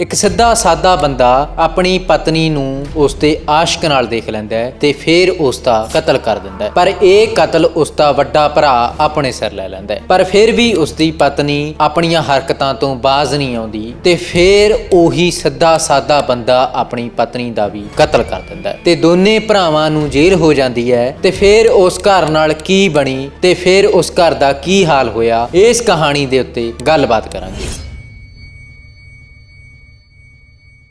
ਇੱਕ ਸਿੱਧਾ ਸਾਦਾ ਬੰਦਾ ਆਪਣੀ ਪਤਨੀ ਨੂੰ ਉਸ ਦੇ ਆਸ਼ਕ ਨਾਲ ਦੇਖ ਲੈਂਦਾ ਹੈ ਤੇ ਫਿਰ ਉਸ ਦਾ ਕਤਲ ਕਰ ਦਿੰਦਾ ਹੈ। ਪਰ ਇਹ ਕਤਲ ਉਸ ਦਾ ਵੱਡਾ ਭਰਾ ਆਪਣੇ ਸਿਰ ਲੈ ਲੈਂਦਾ ਹੈ। ਪਰ ਫਿਰ ਵੀ ਉਸ ਦੀ ਪਤਨੀ ਆਪਣੀਆਂ ਹਰਕਤਾਂ ਤੋਂ ਬਾਜ਼ ਨਹੀਂ ਆਉਂਦੀ ਤੇ ਫਿਰ ਉਹੀ ਸਿੱਧਾ ਸਾਦਾ ਬੰਦਾ ਆਪਣੀ ਪਤਨੀ ਦਾ ਵੀ ਕਤਲ ਕਰ ਦਿੰਦਾ ਹੈ। ਤੇ ਦੋਨੇ ਭਰਾਵਾਂ ਨੂੰ ਜੇਲ੍ਹ ਹੋ ਜਾਂਦੀ ਹੈ ਤੇ ਫਿਰ ਉਸ ਘਰ ਨਾਲ ਕੀ ਬਣੀ ਤੇ ਫਿਰ ਉਸ ਘਰ ਦਾ ਕੀ ਹਾਲ ਹੋਇਆ, ਇਸ ਕਹਾਣੀ ਦੇ ਉੱਤੇ ਗੱਲਬਾਤ ਕਰਾਂਗੇ।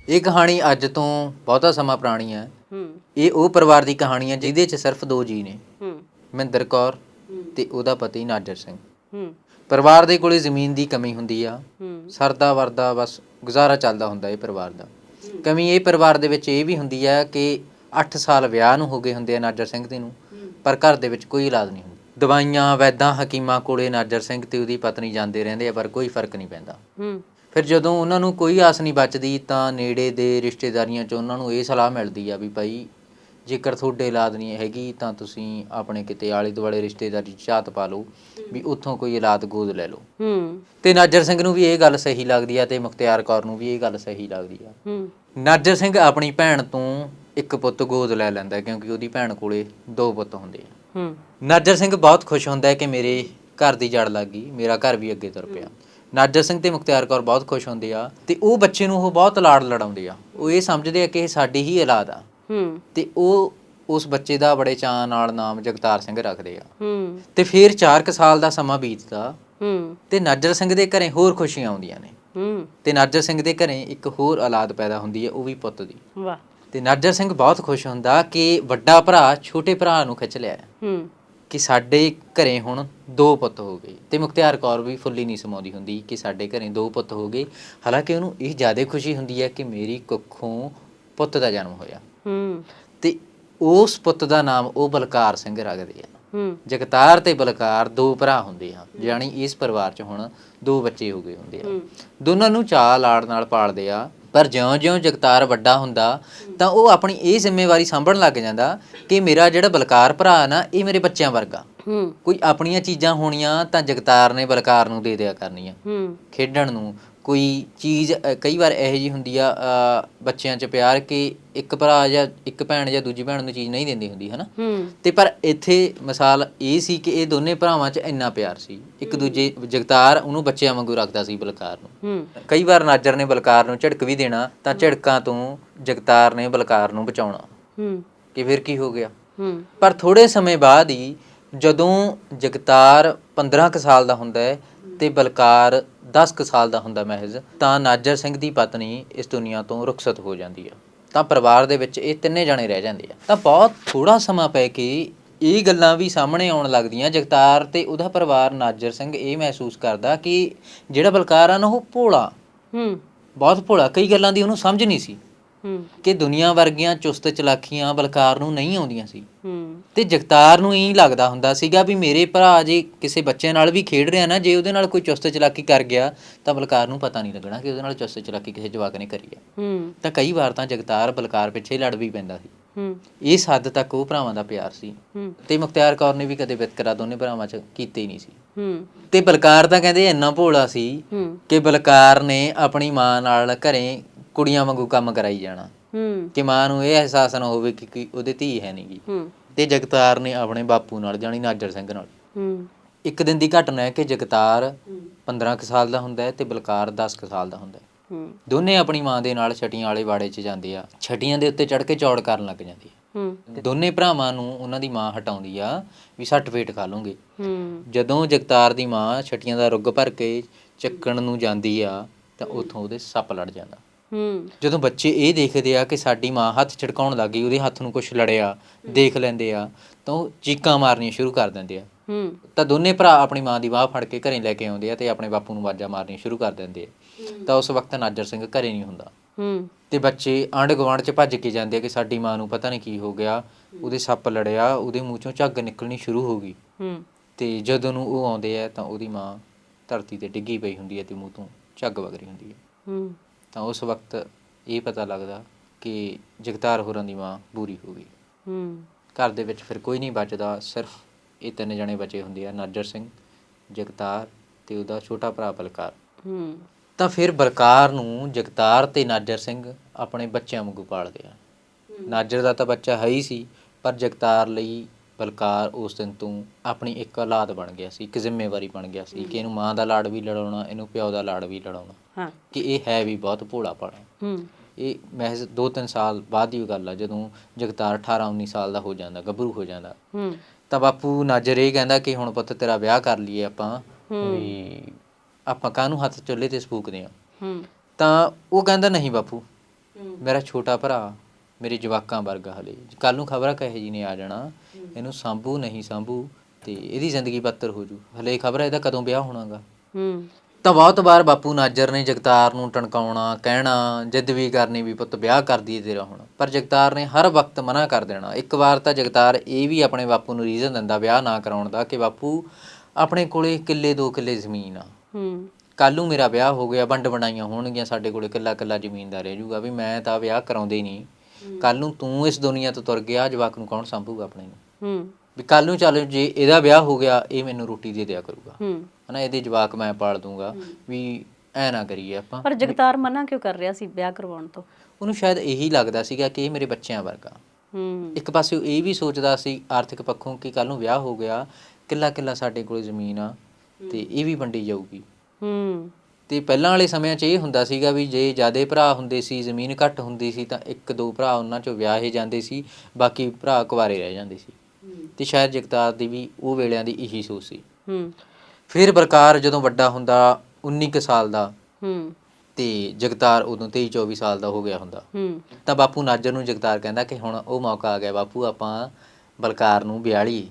ਇਹ ਕਹਾਣੀ ਅੱਜ ਤੋਂ ਬਹੁਤਾ ਸਮਾਂ ਪੁਰਾਣੀ ਹੈ। ਹੂੰ। ਇਹ ਉਹ ਪਰਿਵਾਰ ਦੀ ਕਹਾਣੀ ਹੈ ਜਿਹਦੇ 'ਚ ਸਿਰਫ ਦੋ ਜੀ ਨੇ। ਹੂੰ। ਮਹਿੰਦਰ ਕੌਰ ਤੇ ਉਹਦਾ ਪਤੀ ਨਾਜਰ ਸਿੰਘ। ਹੂੰ। ਪਰਿਵਾਰ ਦੇ ਕੋਲੇ ਜ਼ਮੀਨ ਦੀ ਕਮੀ ਹੁੰਦੀ ਆ। ਹੂੰ। ਸਰਦਾ ਵਰਦਾ ਬਸ ਗੁਜ਼ਾਰਾ ਚੱਲਦਾ ਹੁੰਦਾ ਇਹ ਪਰਿਵਾਰ ਦਾ। ਕਮੀ ਇਹ ਪਰਿਵਾਰ ਦੇ ਵਿੱਚ ਇਹ ਵੀ ਹੁੰਦੀ ਆ ਕਿ 8 ਸਾਲ ਵਿਆਹ ਨੂੰ ਹੋ ਗਏ ਹੁੰਦੇ ਆ ਨਾਜਰ ਸਿੰਘ ਦੇ ਨੂੰ। ਪਰ ਘਰ ਦੇ ਵਿੱਚ ਕੋਈ ਇਲਾਜ ਨਹੀਂ ਹੁੰਦਾ। ਦਵਾਈਆਂ ਵੈਦਾਂ ਹਕੀਮਾਂ ਕੋਲੇ ਨਾਜਰ ਸਿੰਘ ਤੇ ਉਹਦੀ ਪਤਨੀ ਜਾਂਦੇ ਰਹਿੰਦੇ ਆ ਪਰ ਕੋਈ ਫ਼ਰਕ ਨਹੀਂ ਪੈਂਦਾ। ਹੂੰ। ਫਿਰ ਜਦੋਂ ਉਹਨਾਂ ਨੂੰ ਕੋਈ ਆਸ ਨਹੀਂ ਬਚਦੀ ਤਾਂ ਨੇੜੇ ਦੇ ਰਿਸ਼ਤੇਦਾਰੀਆਂ 'ਚ ਉਹਨਾਂ ਨੂੰ ਇਹ ਸਲਾਹ ਮਿਲਦੀ ਆ ਵੀ ਭਾਈ ਜੇਕਰ ਤੁਹਾਡੇ ਇਲਾਜ ਨਹੀਂ ਹੈਗੀ ਤਾਂ ਤੁਸੀਂ ਆਪਣੇ ਕਿਤੇ ਆਲੇ ਦੁਆਲੇ ਰਿਸ਼ਤੇਦਾਰੀ 'ਚ ਝਾਤ ਪਾ ਲਓ ਵੀ ਉੱਥੋਂ ਕੋਈ ਇਲਾਜ ਗੋਦ ਲੈ ਲਓ। ਹੂੰ। ਤੇ ਨਾਜਰ ਸਿੰਘ ਨੂੰ ਵੀ ਇਹ ਗੱਲ ਸਹੀ ਲੱਗਦੀ ਆ ਤੇ ਮੁਖਤਿਆਰ ਕੌਰ ਨੂੰ ਵੀ ਇਹ ਗੱਲ ਸਹੀ ਲੱਗਦੀ ਆ। ਹੂੰ। ਨਾਜਰ ਸਿੰਘ ਆਪਣੀ ਭੈਣ ਤੋਂ ਇੱਕ ਪੁੱਤ ਗੋਦ ਲੈ ਲੈਂਦਾ ਕਿਉਂਕਿ ਉਹਦੀ ਭੈਣ ਕੋਲੇ ਦੋ ਪੁੱਤ ਹੁੰਦੇ ਆ। ਹੂੰ। ਨਾਜਰ ਸਿੰਘ ਬਹੁਤ ਖੁਸ਼ ਹੁੰਦਾ ਹੈ ਕਿ ਮੇਰੇ ਘਰ ਦੀ ਜੜ ਲੱਗ ਗਈ ਮੇਰਾ ਘਰ ਵੀ ਅੱਗੇ ਤੁਰ ਪਿਆ। ਨਾਜਰ ਸਿੰਘ ਤੇ ਮੁਖਤਿਆਰ ਕੌਰ ਬਹੁਤ ਖੁਸ਼ ਹੁੰਦੇ ਆ ਤੇ ਉਹ ਬੱਚੇ ਨੂੰ ਉਹ ਬਹੁਤ ਲਾੜ ਲੜਾਉਂਦੇ ਆ। ਉਹ ਇਹ ਸਮਝਦੇ ਆ ਕਿ ਇਹ ਸਾਡੀ ਹੀ ਔਲਾਦ ਆ। ਹੂੰ। ਤੇ ਉਹ ਉਸ ਬੱਚੇ ਦਾ ਬੜੇ ਚਾਅ ਨਾਲ ਨਾਮ ਜਗਤਾਰ ਸਿੰਘ ਰੱਖਦੇ ਆ। ਹੂੰ। ਤੇ ਫਿਰ 4 ਸਾਲ ਦਾ ਸਮਾਂ ਬੀਤਦਾ। ਹੂੰ। ਤੇ ਨਾਜਰ ਸਿੰਘ ਦੇ ਘਰੇ ਹੋਰ ਖੁਸ਼ੀਆਂ ਆਉਂਦੀਆਂ ਨੇ। ਹੂੰ। ਤੇ ਨਾਜਰ ਸਿੰਘ ਦੇ ਘਰੇ ਇੱਕ ਹੋਰ ਔਲਾਦ ਪੈਦਾ ਹੁੰਦੀ ਹੈ ਉਹ ਵੀ ਪੁੱਤ ਦੀ। ਵਾਹ। ਤੇ ਨਾਜਰ ਸਿੰਘ ਬਹੁਤ ਖੁਸ਼ ਹੁੰਦਾ ਕਿ ਵੱਡਾ ਭਰਾ ਛੋਟੇ ਭਰਾ ਨੂੰ ਖਿੱਚ ਲਿਆ। ਹੈ। ਕਿ ਸਾਡੇ ਘਰੇ ਹੁਣ ਦੋ ਪੁੱਤ ਹੋ ਗਏ। ਤੇ ਮੁਖਤਿਆਰ ਕੌਰ ਵੀ ਫੁੱਲੀ ਨਹੀਂ ਸਮਾਉਂਦੀ ਹੁੰਦੀ ਕਿ ਸਾਡੇ ਘਰੇ ਦੋ ਪੁੱਤ ਹੋ ਗਏ। ਹਾਲਾਂਕਿ ਉਹਨੂੰ ਇਹ ਜ਼ਿਆਦਾ ਖੁਸ਼ੀ ਹੁੰਦੀ ਹੈ ਕਿ ਮੇਰੀ ਕੁੱਖੋਂ ਪੁੱਤ ਦਾ ਜਨਮ ਹੋਇਆ। ਹੂੰ। ਤੇ ਉਸ ਪੁੱਤ ਦਾ ਨਾਮ ਉਹ ਬਲਕਾਰ ਸਿੰਘ ਰੱਖਦੇ ਆ। ਹੂੰ। ਜਗਤਾਰ ਤੇ ਬਲਕਾਰ ਦੋ ਭਰਾ ਹੁੰਦੇ ਆ ਜਾਣੀ ਇਸ ਪਰਿਵਾਰ 'ਚ ਹੁਣ ਦੋ ਬੱਚੇ ਹੋ ਗਏ ਹੁੰਦੇ ਆ। ਦੋਨਾਂ ਨੂੰ ਚਾਅ ਲਾੜ ਨਾਲ ਪਾਲਦੇ ਆ। ਪਰ ਜਿਉਂ-ਜਿਉਂ ਜਗਤਾਰ ਵੱਡਾ ਹੁੰਦਾ ਤਾਂ ਉਹ ਆਪਣੀ ਇਹ ਜ਼ਿੰਮੇਵਾਰੀ ਸੰਭਲਣ ਲੱਗ ਜਾਂਦਾ ਕਿ ਮੇਰਾ ਜਿਹੜਾ ਬਲਕਾਰ ਭਰਾ ਨਾ ਇਹ ਮੇਰੇ ਬੱਚਿਆਂ ਵਰਗਾ। ਹੂੰ। ਕੋਈ ਆਪਣੀਆਂ ਚੀਜ਼ਾਂ ਹੋਣੀਆਂ ਤਾਂ ਜਗਤਾਰ ਨੇ ਬਲਕਾਰ ਨੂੰ ਦੇ ਦਿਆ ਕਰਨੀਆਂ। ਹੂੰ। ਖੇਡਣ ਨੂੰ ਕੋਈ ਚੀਜ਼ ਕਈ ਵਾਰ ਇਹੋ ਜੀ ਹੁੰਦੀ ਆ ਬੱਚਿਆਂ 'ਚ ਪਿਆਰ ਕਿ ਇੱਕ ਭਰਾ ਜਾਂ ਇੱਕ ਭੈਣ ਜਾਂ ਦੂਜੀ ਭੈਣ ਨੂੰ ਚੀਜ਼ ਨਹੀਂ ਦਿੰਦੀ ਹੁੰਦੀ ਹਨਾ? ਤੇ ਪਰ ਇੱਥੇ ਮਿਸਾਲ ਇਹ ਸੀ ਕਿ ਇਹ ਦੋਨੇ ਭਰਾਵਾਂ 'ਚ ਇੰਨਾ ਪਿਆਰ ਸੀ। ਇੱਕ ਦੂਜੇ ਜਗਤਾਰ ਉਹਨੂੰ ਬੱਚਿਆਂ ਵਾਂਗੂ ਰੱਖਦਾ ਸੀ ਬਲਕਾਰ ਨੂੰ। ਕਈ ਵਾਰ ਨਾਜਰ ਨੇ ਬਲਕਾਰ ਨੂੰ ਝਿੜਕ ਵੀ ਦੇਣਾ ਤਾਂ ਝਿੜਕਾਂ ਤੋਂ ਜਗਤਾਰ ਨੇ ਬਲਕਾਰ ਨੂੰ ਬਚਾਉਣਾ। ਕਿ ਫਿਰ ਕੀ ਹੋ ਗਿਆ? ਪਰ ਥੋੜੇ ਸਮੇਂ ਬਾਅਦ ਹੀ ਜਦੋਂ ਜਗਤਾਰ 15 ਕੁ ਸਾਲ ਦਾ ਹੁੰਦਾ ਹੈ ਤੇ ਬਲਕਾਰ 10 ਕੁ ਸਾਲ ਦਾ ਹੁੰਦਾ ਮਹਿਜ਼ ਤਾਂ ਨਾਜਰ ਸਿੰਘ ਦੀ ਪਤਨੀ ਇਸ ਦੁਨੀਆ ਤੋਂ ਰੁਖਸਤ ਹੋ ਜਾਂਦੀ ਆ। ਤਾਂ ਪਰਿਵਾਰ ਦੇ ਵਿੱਚ ਇਹ ਤਿੰਨੇ ਜਣੇ ਰਹਿ ਜਾਂਦੇ ਆ। ਤਾਂ ਬਹੁਤ ਥੋੜਾ ਸਮਾਂ ਪੈ ਕੇ ਇਹ ਗੱਲਾਂ ਵੀ ਸਾਹਮਣੇ ਆਉਣ ਲੱਗਦੀਆਂ। ਜਗਤਾਰ ਤੇ ਉਹਦਾ ਪਰਿਵਾਰ ਨਾਜਰ ਸਿੰਘ ਇਹ ਮਹਿਸੂਸ ਕਰਦਾ ਕਿ ਜਿਹੜਾ ਬਲਕਾਰ ਆ ਨਾ ਉਹ ਭੋਲਾ। ਹੂੰ। ਬਹੁਤ ਭੋਲਾ। ਕਈ ਗੱਲਾਂ ਦੀ ਉਹਨੂੰ ਸਮਝ ਨਹੀਂ ਸੀ। ਕਿ ਦੁਨੀਆ ਵਰਗੀਆਂ ਚੁਸਤ ਚਲਾਕੀਆਂ ਬਲਕਾਰ ਨੂੰ ਨਹੀਂ ਆਉਂਦੀਆਂ ਸੀ। ਹੂੰ। ਤੇ ਜਗਤਾਰ ਨੂੰ ਇਹੀ ਲੱਗਦਾ ਹੁੰਦਾ ਸੀਗਾ ਵੀ ਮੇਰੇ ਭਰਾ ਜੇ ਕਿਸੇ ਬੱਚੇ ਨਾਲ ਵੀ ਖੇਡ ਰਿਹਾ ਨਾ ਜੇ ਉਹਦੇ ਨਾਲ ਕੋਈ ਚੁਸਤ ਚਲਾਕੀ ਕਰ ਗਿਆ ਤਾਂ ਬਲਕਾਰ ਨੂੰ ਪਤਾ ਨਹੀਂ ਲੱਗਣਾ ਕਿ ਉਹਦੇ ਨਾਲ ਚੁਸਤ ਚਲਾਕੀ ਕਿਸੇ ਜਵਾਕ ਨੇ ਕਰੀ ਆ ਹੂੰ। ਤਾਂ ਕਈ ਵਾਰ ਤਾਂ ਜਗਤਾਰ ਬਲਕਾਰ ਪਿੱਛੇ ਲੜ ਵੀ ਪੈਂਦਾ ਸੀ। ਹੂੰ। ਇਸ ਹੱਦ ਤੱਕ ਉਹ ਭਰਾਵਾਂ ਦਾ ਪਿਆਰ ਸੀ। ਹੂੰ। ਤੇ ਮੁਖਤਿਆਰ ਕੌਰ ਨੇ ਵੀ ਕਦੇ ਵਿਤਕਰਾ ਦੋਨੇ ਭਰਾਵਾਂ 'ਚ ਕੀਤੇ ਹੀ ਨਹੀਂ ਸੀ। ਹੂੰ। ਤੇ ਬਲਕਾਰ ਤਾਂ ਕਹਿੰਦੇ ਇੰਨਾ ਭੋਲਾ ਸੀ ਹੂੰ। ਕਿ ਬਲਕਾਰ ਨੇ ਆਪਣੀ ਮਾਂ ਨਾਲ ਘਰੇ ਕੁੜੀਆਂ ਵਾਂਗੂ ਕੰਮ ਕਰਾਈ ਜਾਣਾ। ਹੂੰ। ਕਿ ਮਾਂ ਨੂੰ ਇਹ ਅਹਿਸਾਸ ਨਾ ਹੋਵੇ ਕਿ ਕਿ ਉਹਦੇ ਧੀ ਹੈ ਨਹੀਂਗੀ ਹੂੰ। ਤੇ ਜਗਤਾਰ ਨੇ ਆਪਣੇ ਬਾਪੂ ਨਾਲ ਜਾਣੀ ਨਾਜਰ ਸਿੰਘ ਨਾਲ। ਹੂੰ। ਇੱਕ ਦਿਨ ਦੀ ਘਟਨਾ ਹੈ ਕਿ ਜਗਤਾਰ 15 ਕੁ ਸਾਲ ਦਾ ਹੁੰਦਾ ਹੈ ਤੇ ਬਲਕਾਰ 10 ਕੁ ਸਾਲ ਦਾ ਹੁੰਦਾ ਹੈ। ਹੂੰ। ਦੋਨੇ ਆਪਣੀ ਮਾਂ ਦੇ ਨਾਲ ਛਟੀਆਂ ਵਾਲੇ ਬਾੜੇ 'ਚ ਜਾਂਦੇ ਆ। ਛਟੀਆਂ ਦੇ ਉੱਤੇ ਚੜ ਕੇ ਚੌੜ ਕਰਨ ਲੱਗ ਜਾਂਦੀ ਆ ਹੂੰ। ਤੇ ਦੋਨੇ ਭਰਾਵਾਂ ਨੂੰ ਉਹਨਾਂ ਦੀ ਮਾਂ ਹਟਾਉਂਦੀ ਆ ਵੀ ਸੱਟ ਫੇਟ ਖਾ ਲਓਗੇ ਹੂੰ। ਜਦੋਂ ਜਗਤਾਰ ਦੀ ਮਾਂ ਛਟੀਆਂ ਦਾ ਰੁੱਗ ਭਰ ਕੇ ਚੱਕਣ ਨੂੰ ਜਾਂਦੀ ਆ ਤਾਂ ਉੱਥੋਂ ਉਹਦੇ ਸੱਪ ਲੜ ਜਾਂਦਾ। ਹੂੰ। ਜਦੋਂ ਬੱਚੇ ਇਹ ਦੇਖਦੇ ਆ ਕਿ ਸਾਡੀ ਮਾਂ ਹੱਥ ਛਿੜਕਾਉਣ ਲੱਗ ਗਈ ਉਹਦੇ ਹੱਥ ਨੂੰ ਕੁਝ ਲੜਿਆ ਦੇਖ ਲੈਂਦੇ ਆ ਤਾਂ ਉਹ ਚੀਕਾਂ ਮਾਰਨੀਆਂ ਸ਼ੁਰੂ ਕਰ ਦਿੰਦੇ ਆ। ਹੂੰ। ਤਾਂ ਦੋਨੇ ਭਰਾ ਆਪਣੀ ਮਾਂ ਦੀ ਬਾਹ ਫੜ ਕੇ ਘਰੇ ਲੈ ਕੇ ਆਉਂਦੇ ਆ ਤੇ ਆਪਣੇ ਬਾਪੂ ਨੂੰ ਆਵਾਜ਼ਾਂ ਮਾਰਨੀਆਂ ਸ਼ੁਰੂ ਕਰ ਦਿੰਦੇ ਆ। ਤਾਂ ਉਸ ਵਕਤ ਨਾਜਰ ਸਿੰਘ ਘਰੇ ਨਹੀਂ ਹੁੰਦਾ। ਹੂੰ। ਤੇ ਬੱਚੇ ਆਂਢ ਗੁਆਂਢ ਚ ਭੱਜ ਕੇ ਜਾਂਦੇ ਆ ਕਿ ਸਾਡੀ ਮਾਂ ਨੂੰ ਪਤਾ ਨਹੀਂ ਕੀ ਹੋ ਗਿਆ ਉਹਦੇ ਸੱਪ ਲੜਿਆ ਉਹਦੇ ਮੂੰਹ ਚੋਂ ਝੱਗ ਨਿਕਲਣੀ ਸ਼ੁਰੂ ਹੋ ਗਈ। ਹੂੰ। ਤੇ ਜਦੋਂ ਨੂੰ ਉਹ ਆਉਂਦੇ ਆ ਤਾਂ ਉਹਦੀ ਮਾਂ ਧਰਤੀ ਤੇ ਡਿੱਗੀ ਪਈ ਹੁੰਦੀ ਹੈ ਤੇ ਮੂੰਹ ਤੋਂ ਝੱਗ ਵਗ ਰਹੀ ਹੁੰਦੀ ਹੈ ਹੂੰ। ਤਾਂ ਉਸ ਵਕਤ ਇਹ ਪਤਾ ਲੱਗਦਾ ਕਿ ਜਗਤਾਰ ਹੋਰਾਂ ਦੀ ਮਾਂ ਬੂਰੀ ਹੋ ਗਈ। ਹੂੰ। ਘਰ ਦੇ ਵਿੱਚ ਫਿਰ ਕੋਈ ਨਹੀਂ ਬਚਦਾ ਸਿਰਫ ਇਹ ਤਿੰਨ ਜਣੇ ਬਚੇ ਹੁੰਦੇ ਆ ਨਾਜਰ ਸਿੰਘ ਜਗਤਾਰ ਤੇ ਉਹਦਾ ਛੋਟਾ ਭਰਾ ਬਲਕਾਰ। ਹੂੰ। ਤਾਂ ਫਿਰ ਬਲਕਾਰ ਨੂੰ ਜਗਤਾਰ ਤੇ ਨਾਜਰ ਸਿੰਘ ਆਪਣੇ ਬੱਚਿਆਂ ਵਾਂਗੂ ਪਾਲਦੇ ਆ। ਨਾਜਰ ਦਾ ਤਾਂ ਬੱਚਾ ਹੈ ਹੀ ਸੀ ਪਰ ਜਗਤਾਰ ਲਈ ਬਲਕਾਰ ਉਸ ਦਿਨ ਤੋਂ ਆਪਣੀ ਇੱਕ ਔਲਾਦ ਬਣ ਗਿਆ ਸੀ ਇੱਕ ਜ਼ਿੰਮੇਵਾਰੀ ਬਣ ਗਿਆ ਸੀ ਕਿ ਇਹਨੂੰ ਮਾਂ ਦਾ ਲਾੜ ਵੀ ਲੜਾਉਣਾ ਇਹਨੂੰ ਪਿਓ ਦਾ ਲਾੜ ਵੀ ਲੜਾਉਣਾ। ਹਾਂ। ਕਿ ਇਹ ਹੈ ਵੀ ਬਹੁਤ ਭੋਲਾ ਭਾਲਾ ਹੂੰ। ਇਹ ਮਹਿਜ਼ 2-3 ਸਾਲ ਬਾਅਦ ਦੀ ਗੱਲ ਆ ਜਦੋਂ ਜਗਤਾਰ 18-19 ਸਾਲ ਦਾ ਹੋ ਜਾਂਦਾ ਗੱਭਰੂ ਹੋ ਜਾਂਦਾ। ਹੂੰ। ਤਾਂ ਬਾਪੂ ਨਾਜਰ ਇਹ ਕਹਿੰਦਾ ਕਿ ਹੁਣ ਪੁੱਤ ਤੇਰਾ ਵਿਆਹ ਕਰ ਲਈਏ ਆਪਾਂ ਵੀ ਆਪਾਂ ਕਾਹਨੂੰ ਹੱਥ ਚੁੱਲ੍ਹੇ ਤੇ ਸਪੂਕਦੇ ਆ? ਹੂੰ। ਤਾਂ ਉਹ ਕਹਿੰਦਾ ਨਹੀਂ ਬਾਪੂ ਮੇਰਾ ਛੋਟਾ ਭਰਾ ਮੇਰੇ ਜਵਾਕਾਂ ਵਰਗਾ ਹਲੇ। ਕੱਲ ਨੂੰ ਖਬਰਾਂ ਕਹੇ ਜੀ ਨੇ ਆ ਜਾਣਾ। ਇਹਨੂੰ ਸੰਭੂ ਨਹੀਂ ਸੰਭੂ ਤੇ ਇਹਦੀ ਜ਼ਿੰਦਗੀ ਬੱਤਰ ਹੋ ਜੂ। ਹਲੇ ਖਬਰ ਇਹਦਾ ਕਦੋਂ ਵਿਆਹ ਹੋਣਾਗਾ? ਹੂੰ। ਤਾਂ ਬਹੁਤ ਵਾਰ ਬਾਪੂ ਨਾਜਰ ਨੇ ਜਗਤਾਰ ਨੂੰ ਟਣਕਾਉਣਾ ਕਹਿਣਾ ਜਿੱਦ ਵੀ ਕਰਨੀ ਵੀ ਪੁੱਤ ਵਿਆਹ ਕਰ ਦਈਏ ਤੇਰਾ ਹੁਣ। ਪਰ ਜਗਤਾਰ ਨੇ ਹਰ ਵਕਤ ਮਨਾ ਕਰ ਦੇਣਾ। ਇੱਕ ਵਾਰ ਤਾਂ ਜਗਤਾਰ ਇਹ ਵੀ ਆਪਣੇ ਬਾਪੂ ਨੂੰ ਰੀਜ਼ਨ ਦਿੰਦਾ ਵਿਆਹ ਨਾ ਕਰਾਉਣ ਦਾ ਕਿ ਬਾਪੂ ਆਪਣੇ ਕੋਲੇ ਕਿੱਲੇ ਦੋ ਕਿੱਲੇ ਜ਼ਮੀਨ ਆ। ਹੂੰ। ਕੱਲ ਨੂੰ ਮੇਰਾ ਵਿਆਹ ਹੋ ਗਿਆ ਵੰਡ ਵੰਡਾਈਆਂ ਹੋਣਗੀਆਂ ਸਾਡੇ ਕੋਲੇ ਕਿੱਲਾ ਕਿੱਲਾ ਜ਼ਮੀਨ ਦਾ ਰਹਿ ਜਾਊਗਾ ਵੀ ਮੈਂ ਤਾਂ ਵਿਆਹ ਕਰਾਉਂਦੇ ਹੀ ਨਹੀਂ। ਕੱਲ ਨੂੰ ਤੂੰ ਇਸ ਦੁਨੀਆ ਤੋਂ ਤੁਰ ਗਿਆ ਜਵਾਕ ਨੂੰ ਕੌਣ ਸੰਭੂਗਾ ਆਪਣੇ ਨੂੰ? ਹੂੰ। ਵੀ ਕੱਲ ਨੂੰ ਚੱਲ ਜੇ ਇਹਦਾ ਵਿਆਹ ਹੋ ਗਿਆ ਇਹ ਮੈਨੂੰ ਰੋਟੀ ਦੇ ਦਿਆ ਕਰੂਗਾ। ਹੂੰ। ਹਨਾ ਇਹਦੇ ਜਵਾਕ ਮੈਂ ਪਾਲ ਦੂੰਗਾ। ਵੀ ਐ ਨਾ ਕਰੀਏ ਆਪਾਂ। ਪਰ ਜਗਤਾਰ ਮਨਾ ਕਿਉਂ ਕਰ ਰਿਹਾ ਸੀ ਵਿਆਹ ਕਰਵਾਉਣ ਤੋਂ? ਉਹਨੂੰ ਸ਼ਾਇਦ ਇਹੀ ਲੱਗਦਾ ਸੀਗਾ ਕਿ ਇਹ ਮੇਰੇ ਬੱਚਿਆਂ ਵਰਗਾ। ਹੂੰ। ਇੱਕ ਪਾਸੇ ਉਹ ਇਹ ਵੀ ਸੋਚਦਾ ਸੀ ਆਰਥਿਕ ਪੱਖੋਂ ਕਿ ਕੱਲ ਨੂੰ ਵਿਆਹ ਹੋ ਗਿਆ ਕਿੱਲਾ ਕਿੱਲਾ ਸਾਡੇ ਕੋਲ ਜ਼ਮੀਨ ਆ ਤੇ ਇਹ ਵੀ ਵੰਡੀ ਜਾਊਗੀ। ਹੂੰ। ਤੇ ਪਹਿਲਾਂ ਵਾਲੇ ਸਮਿਆਂ 'ਚ ਇਹ ਹੁੰਦਾ ਸੀਗਾ ਵੀ ਜੇ ਜਿਆਦੇ ਭਰਾ ਹੁੰਦੇ ਸੀ ਜ਼ਮੀਨ ਘੱਟ ਹੁੰਦੀ ਸੀ ਤਾਂ ਇੱਕ ਦੋ ਭਰਾ ਉਹਨਾਂ 'ਚੋਂ ਵਿਆਹੇ ਜਾਂਦੇ ਸੀ ਬਾਕੀ ਭਰਾ ਕੁਆਰੇ ਰਹਿ ਜਾਂਦੇ ਸੀ। ਤੇ ਸ਼ਾਇਦ ਜਗਤਾਰ ਦੀ ਵੀ ਉਹ ਵੇਲਿਆਂ ਦੀ ਇਹੀ ਸੋਚ ਸੀ। ਹੂੰ। ਫਿਰ ਬਰਕਾਰ ਜਦੋਂ ਵੱਡਾ ਹੁੰਦਾ 19 ਕੁ ਸਾਲ ਦਾ ਹੂੰ। ਤੇ ਜਗਤਾਰ ਉਦੋਂ 23 24 ਸਾਲ ਦਾ ਹੋ ਗਿਆ ਹੁੰਦਾ। ਹੂੰ। ਤਾਂ ਬਾਪੂ ਨਾਜਰ ਨੂੰ ਜਗਤਾਰ ਕਹਿੰਦਾ ਕਿ ਹੁਣ ਉਹ ਮੌਕਾ ਆ ਗਿਆ ਬਾਪੂ ਆਪਾਂ ਬਲਕਾਰ ਨੂੰ ਵਿਆਹ ਲਈਏ।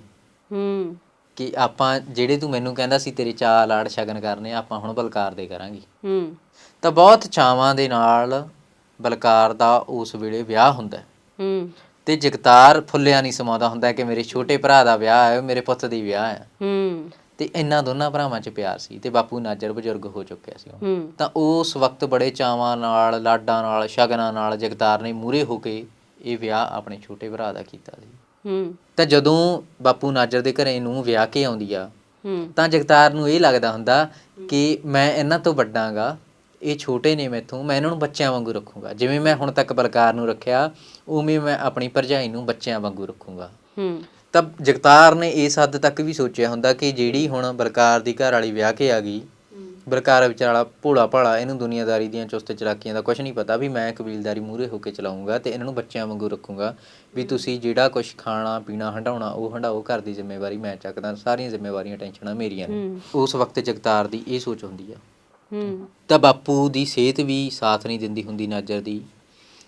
ਹੂੰ। ਕਿ ਆਪਾਂ ਜਿਹੜੇ ਤੂੰ ਮੈਨੂੰ ਕਹਿੰਦਾ ਸੀ ਤੇਰੇ ਚਾਅ ਲਾੜ ਸ਼ਗਨ ਕਰਨੇ ਆ, ਆਪਾਂ ਹੁਣ ਬਲਕਾਰ ਦੇ ਕਰਾਂਗੇ। ਹੂੰ। ਤਾਂ ਬਹੁਤ ਚਾਵਾਂ ਦੇ ਨਾਲ ਬਲਕਾਰ ਦਾ ਉਸ ਵੇਲੇ ਵਿਆਹ ਹੁੰਦਾ। ਹੈ। ਤੇ ਜਗਤਾਰ ਫੁੱਲਿਆ ਨਹੀਂ ਸਮਾਉਂਦਾ ਹੁੰਦਾ ਕਿ ਮੇਰੇ ਛੋਟੇ ਭਰਾ ਦਾ ਵਿਆਹ ਹੈ ਮੇਰੇ ਪੁੱਤ ਦੀ ਵਿਆਹ ਹੈ। ਹੂੰ। ਤੇ ਇਹਨਾਂ ਦੋਨਾਂ ਭਰਾਵਾਂ 'ਚ ਪਿਆਰ ਸੀ ਤੇ ਬਾਪੂ ਨਾਜਰ ਬਜ਼ੁਰਗ ਹੋ ਚੁੱਕਿਆ ਸੀ ਤਾਂ ਉਸ ਵਕਤ ਬੜੇ ਚਾਵਾਂ ਨਾਲ ਲਾਡਾਂ ਨਾਲ ਸ਼ਗਨਾਂ ਨਾਲ ਜਗਤਾਰ ਨੇ ਮੂਰੇ ਹੋ ਕੇ ਇਹ ਵਿਆਹ ਆਪਣੇ ਛੋਟੇ ਭਰਾ ਦਾ ਕੀਤਾ ਸੀ। ਹੂੰ। ਤਾਂ ਜਦੋਂ ਬਾਪੂ ਨਾਜਰ ਦੇ ਘਰੇ ਨੂੰ ਵਿਆਹ ਕੇ ਆਉਂਦੀ ਆ ਹੂੰ। ਤਾਂ ਜਗਤਾਰ ਨੂੰ ਇਹ ਲੱਗਦਾ ਹੁੰਦਾ ਕਿ ਮੈਂ ਇਹਨਾਂ ਤੋਂ ਵੱਡਾਂਗਾ ਇਹ ਛੋਟੇ ਨੇ ਮੈਥੋਂ ਮੈਂ ਇਹਨਾਂ ਨੂੰ ਬੱਚਿਆਂ ਵਾਂਗੂ ਰੱਖੂੰਗਾ। ਜਿਵੇਂ ਮੈਂ ਹੁਣ ਤੱਕ ਬਲਕਾਰ ਨੂੰ ਰੱਖਿਆ ਉਵੇਂ ਮੈਂ ਆਪਣੀ ਭਰਜਾਈ ਨੂੰ ਬੱਚਿਆਂ ਵਾਂਗੂ ਰੱਖੂੰਗਾ। ਹੂੰ। ਤਾਂ ਜਗਤਾਰ ਨੇ ਇਸ ਹੱਦ ਤੱਕ ਵੀ ਸੋਚਿਆ ਹੁੰਦਾ ਕਿ ਜਿਹੜੀ ਹੁਣ ਬਲਕਾਰ ਦੀ ਘਰ ਵਾਲੀ ਵਿਆਹ ਕੇ ਆ ਗਈ ਬਲਕਾਰ ਵਿਚਾਰਾ ਭੋਲਾ ਭਾਲਾ ਇਹਨੂੰ ਦੁਨੀਆਦਾਰੀ ਦੀਆਂ ਚੁਸਤ ਚਲਾਕੀਆਂ ਦਾ ਕੁਝ ਨਹੀਂ ਪਤਾ ਵੀ ਮੈਂ ਕਬੀਲਦਾਰੀ ਮੂਰੇ ਹੋ ਕੇ ਚਲਾਉਂਗਾ ਤੇ ਇਹਨਾਂ ਨੂੰ ਬੱਚਿਆਂ ਵਾਂਗੂ ਰੱਖੂੰਗਾ ਵੀ ਤੁਸੀਂ ਜਿਹੜਾ ਕੁਝ ਖਾਣਾ ਪੀਣਾ ਹੰਡਾਉਣਾ ਉਹ ਹੰਡਾਓ ਘਰ ਦੀ ਜ਼ਿੰਮੇਵਾਰੀ ਮੈਂ ਚੱਕਦਾ ਸਾਰੀਆਂ ਜ਼ਿੰਮੇਵਾਰੀਆਂ ਟੈਨਸ਼ਨਾਂ ਮੇਰੀਆਂ ਨੇ। ਉਸ ਵਕਤ ਜਗਤਾਰ ਦੀ ਇਹ ਸੋਚ ਹੁੰਦੀ ਆ। ਤਾਂ ਬਾਪੂ ਦੀ ਸਿਹਤ ਵੀ ਸਾਥ ਨਹੀਂ ਦਿੰਦੀ ਹੁੰਦੀ ਨਾਜਰ ਦੀ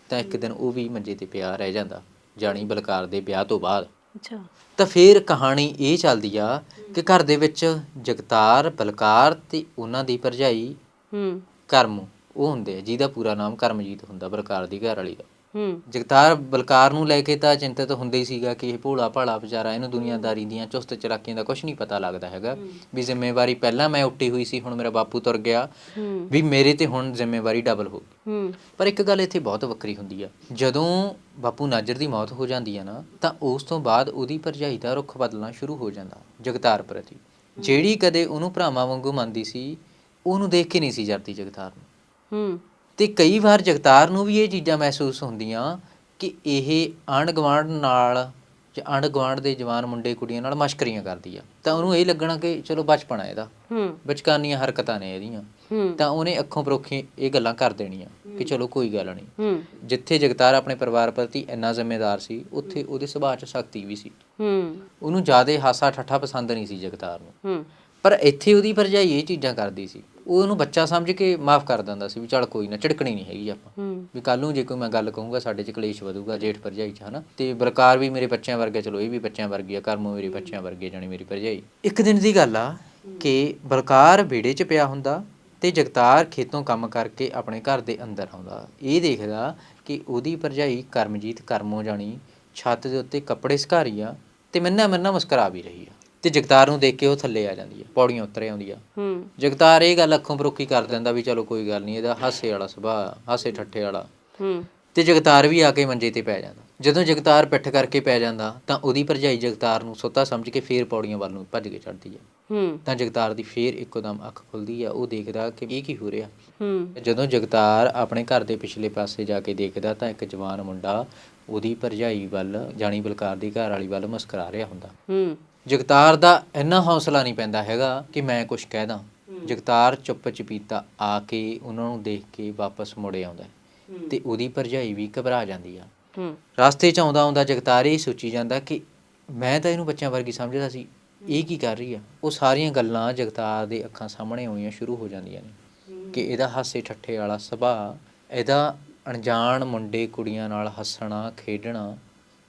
ਤਾਂ ਇੱਕ ਦਿਨ ਉਹ ਵੀ ਮੰਜੇ ਤੇ ਪਿਆ ਰਹਿ ਜਾਂਦਾ ਜਾਣੀ ਬਲਕਾਰ ਦੇ ਵਿਆਹ ਤੋਂ ਬਾਅਦ। ਅੱਛਾ। ਤਾਂ ਫਿਰ ਕਹਾਣੀ ਇਹ ਚੱਲਦੀ ਆ ਕਿ ਘਰ ਦੇ ਵਿੱਚ ਜਗਤਾਰ ਬਲਕਾਰ ਤੇ ਉਹਨਾਂ ਦੀ ਭਰਜਾਈ ਹੂੰ। ਕਰਮ ਉਹ ਹੁੰਦੇ ਆ ਜਿਹਦਾ ਪੂਰਾ ਨਾਮ ਕਰਮਜੀਤ ਹੁੰਦਾ ਬਲਕਾਰ ਦੀ ਘਰ ਵਾਲੀ ਦਾ। ਹੂੰ। ਜਗਤਾਰ ਬਲਕਾਰ ਨੂੰ ਲੈ ਕੇ ਤਾਂ ਚਿੰਤਤ ਹੁੰਦਾ ਹੀ ਸੀਗਾ ਕਿ ਇਹ ਭੋਲਾ ਭਾਲਾ ਵਿਚਾਰਾ ਇਹਨੂੰ ਦੁਨੀਆਦਾਰੀ ਦੀਆਂ ਚੁਸਤ ਚਲਾਕੀਆਂ ਦਾ ਕੁਝ ਨਹੀਂ ਪਤਾ ਲੱਗਦਾ ਹੈਗਾ। ਵੀ ਜ਼ਿੰਮੇਵਾਰੀ ਪਹਿਲਾਂ ਮੈਂ ਉੱਟੀ ਹੋਈ ਸੀ ਹੁਣ ਮੇਰਾ ਬਾਪੂ ਤੁਰ ਗਿਆ। ਵੀ ਮੇਰੇ ਤੇ ਹੁਣ ਜ਼ਿੰਮੇਵਾਰੀ ਡਬਲ ਹੋ ਗਈ। ਪਰ ਇੱਕ ਗੱਲ ਇੱਥੇ ਬਹੁਤ ਵੱਖਰੀ ਹੁੰਦੀ ਆ। ਜਦੋਂ ਬਾਪੂ ਨਾਜਰ ਦੀ ਮੌਤ ਹੋ ਜਾਂਦੀ ਆ ਨਾ ਤਾਂ ਉਸ ਤੋਂ ਬਾਅਦ ਉਹਦੀ ਭਰਜਾਈ ਦਾ ਰੁੱਖ ਬਦਲਣਾ ਸ਼ੁਰੂ ਹੋ ਜਾਂਦਾ ਜਗਤਾਰ ਪ੍ਰਤੀ। ਜਿਹੜੀ ਕਦੇ ਉਹਨੂੰ ਭਰਾਵਾਂ ਵਾਂਗੂ ਮੰਨਦੀ ਸੀ ਉਹਨੂੰ ਦੇਖ ਕੇ ਨਹੀਂ ਸੀ ਜਰਦੀ ਜਗਤਾਰ ਨੂੰ। ਹੂੰ। ਤੇ ਕਈ ਵਾਰ ਜਗਤਾਰ ਨੂੰ ਵੀ ਇਹ ਚੀਜ਼ਾਂ ਮਹਿਸੂਸ ਹੁੰਦੀਆਂ ਕਿ ਇਹ ਆਂਢ ਗੁਆਂਢ ਨਾਲ ਜਾਂ ਆਂਢ ਗੁਆਂਢ ਦੇ ਜਵਾਨ ਮੁੰਡੇ ਕੁੜੀਆਂ ਨਾਲ ਮਸ਼ਕਰੀਆਂ ਕਰਦੀ ਆ। ਤਾਂ ਉਹਨੂੰ ਇਹ ਲੱਗਣਾ ਕਿ ਚਲੋ ਬਚਪਨ ਆ ਇਹਦਾ। ਹੂੰ। ਬਚਕਾਨੀਆਂ ਹਰਕਤਾਂ ਨੇ ਇਹਦੀਆਂ। ਹੂੰ। ਤਾਂ ਉਹਨੇ ਅੱਖੋਂ ਪਰੋਖੀ ਇਹ ਗੱਲਾਂ ਕਰ ਦੇਣੀਆਂ ਕਿ ਚਲੋ ਕੋਈ ਗੱਲ ਨਹੀਂ। ਹੂੰ। ਜਿੱਥੇ ਜਗਤਾਰ ਆਪਣੇ ਪਰਿਵਾਰ ਪ੍ਰਤੀ ਇੰਨਾ ਜ਼ਿੰਮੇਦਾਰ ਸੀ ਉੱਥੇ ਉਹਦੇ ਸੁਭਾਅ 'ਚ ਸਖਤੀ ਵੀ ਸੀ। ਹੂੰ। ਉਹਨੂੰ ਜਿਆਦੇ ਹਾਸਾ ਠੱਠਾ ਪਸੰਦ ਨਹੀਂ ਸੀ ਜਗਤਾਰ ਨੂੰ। ਹੂੰ। ਪਰ ਇੱਥੇ ਉਹਦੀ ਭਰਜਾਈ ਇਹ ਚੀਜ਼ਾਂ ਕਰਦੀ ਸੀ। ਉਹਨੂੰ ਬੱਚਾ ਸਮਝ ਕੇ ਮਾਫ ਕਰ ਦਿੰਦਾ ਸੀ ਵੀ ਚੱਲ ਕੋਈ ਨਾ ਝਿੜਕਣੀ ਨਹੀਂ ਹੈਗੀ ਆਪਾਂ। ਵੀ ਕੱਲ ਨੂੰ ਜੇ ਕੋਈ ਮੈਂ ਗੱਲ ਕਹੂੰਗਾ ਸਾਡੇ 'ਚ ਕਲੇਸ਼ ਵਧੂਗਾ ਜੇਠ ਭਰਜਾਈ 'ਚ ਹਨਾ। ਤੇ ਬਲਕਾਰ ਵੀ ਮੇਰੇ ਬੱਚਿਆਂ ਵਰਗੇ ਚਲੋ ਇਹ ਵੀ ਬੱਚਿਆਂ ਵਰਗੀ ਆ ਕਰਮੋ ਮੇਰੇ ਬੱਚਿਆਂ ਵਰਗੇ ਜਾਣੀ ਮੇਰੀ ਭਰਜਾਈ। ਇੱਕ ਦਿਨ ਦੀ ਗੱਲ ਆ ਕਿ ਬਲਕਾਰ ਵਿਹੜੇ 'ਚ ਪਿਆ ਹੁੰਦਾ ਤੇ ਜਗਤਾਰ ਖੇਤੋਂ ਕੰਮ ਕਰਕੇ ਆਪਣੇ ਘਰ ਦੇ ਅੰਦਰ ਆਉਂਦਾ। ਇਹ ਦੇਖਦਾ ਕਿ ਉਹਦੀ ਭਰਜਾਈ ਕਰਮਜੀਤ ਕਰਮੋ ਜਾਣੀ ਛੱਤ ਦੇ ਉੱਤੇ ਕੱਪੜੇ ਸੁਕਾਰੀ ਆ ਤੇ ਮੰਨਾ ਮੰਨਾ ਮੁਸਕਰਾ ਵੀ ਰਹੀ ਆ। ਤੇ ਜਗਤਾਰ ਨੂੰ ਦੇਖ ਕੇ ਉਹ ਥੱਲੇ ਆ ਜਾਂਦੀ ਆ ਪੌੜੀਆਂ ਉਤਰ ਆਉਂਦੀ ਆ ਹੂੰ। ਜਗਤਾਰ ਇਹ ਗੱਲ ਅੱਖੋਂ ਪਰੋਖੀ ਕਰ ਦਿੰਦਾ ਵੀ ਚਲੋ ਕੋਈ ਗੱਲ ਨਹੀਂ ਇਹਦਾ ਹਾਸੇ ਵਾਲਾ ਸੁਭਾਅ ਹਾਸੇ ਠੱਠੇ ਵਾਲਾ। ਹੂੰ। ਤੇ ਜਗਤਾਰ ਵੀ ਆ ਕੇ ਮੰਜੇ ਤੇ ਪੈ ਜਾਂਦਾ। ਜਦੋਂ ਜਗਤਾਰ ਪਿੱਠ ਕਰਕੇ ਪੈ ਜਾਂਦਾ ਤਾਂ ਉਹਦੀ ਭਰਜਾਈ ਜਗਤਾਰ ਨੂੰ ਸੁੱਤਾ ਸਮਝ ਕੇ ਫੇਰ ਪੌੜੀਆਂ ਵੱਲ ਨੂੰ ਭੱਜ ਕੇ ਚੜਦੀ ਹੈ ਹੂੰ। ਤਾਂ ਜਗਤਾਰ ਦੀ ਫੇਰ ਇੱਕੋਦਮ ਅੱਖ ਖੁੱਲਦੀ ਆ ਉਹ ਦੇਖਦਾ ਕਿ ਇਹ ਕੀ ਹੋ ਰਿਹਾ। ਹੂੰ। ਜਦੋਂ ਜਗਤਾਰ ਆਪਣੇ ਘਰ ਦੇ ਪਿਛਲੇ ਪਾਸੇ ਜਾ ਕੇ ਦੇਖਦਾ ਤਾਂ ਇੱਕ ਜਵਾਨ ਮੁੰਡਾ ਉਹਦੀ ਭਰਜਾਈ ਵੱਲ ਜਾਣੀ ਬਲਕਾਰ ਦੀ ਘਰ ਵਾਲੀ ਵੱਲ ਮੁਸਕਰਾ ਰਿਹਾ ਹੁੰਦਾ। ਹੂੰ। ਜਗਤਾਰ ਦਾ ਇੰਨਾ ਹੌਸਲਾ ਨਹੀਂ ਪੈਂਦਾ ਹੈਗਾ ਕਿ ਮੈਂ ਕੁਝ ਕਹਿਦਾ ਜਗਤਾਰ ਚੁੱਪ ਚਪੀਤਾ ਆ ਕੇ ਉਹਨਾਂ ਨੂੰ ਦੇਖ ਕੇ ਵਾਪਸ ਮੁੜ ਆਉਂਦਾ। ਤੇ ਉਹਦੀ ਭਰਜਾਈ ਵੀ ਘਬਰਾ ਜਾਂਦੀ ਆ। ਰਸਤੇ 'ਚ ਆਉਂਦਾ ਆਉਂਦਾ ਜਗਤਾਰ ਇਹ ਸੋਚੀ ਜਾਂਦਾ ਕਿ ਮੈਂ ਤਾਂ ਇਹਨੂੰ ਬੱਚਿਆਂ ਵਰਗੀ ਸਮਝਦਾ ਸੀ। ਇਹ ਕੀ ਕਰ ਰਹੀ ਆ? ਉਹ ਸਾਰੀਆਂ ਗੱਲਾਂ ਜਗਤਾਰ ਦੇ ਅੱਖਾਂ ਸਾਹਮਣੇ ਆਉਣੀਆਂ ਸ਼ੁਰੂ ਹੋ ਜਾਂਦੀਆਂ ਨੇ ਕਿ ਇਹਦਾ ਹਾਸੇ ਠੱਠੇ ਵਾਲਾ ਸੁਭਾਅ ਇਹਦਾ ਅਣਜਾਣ ਮੁੰਡੇ ਕੁੜੀਆਂ ਨਾਲ ਹੱਸਣਾ ਖੇਡਣਾ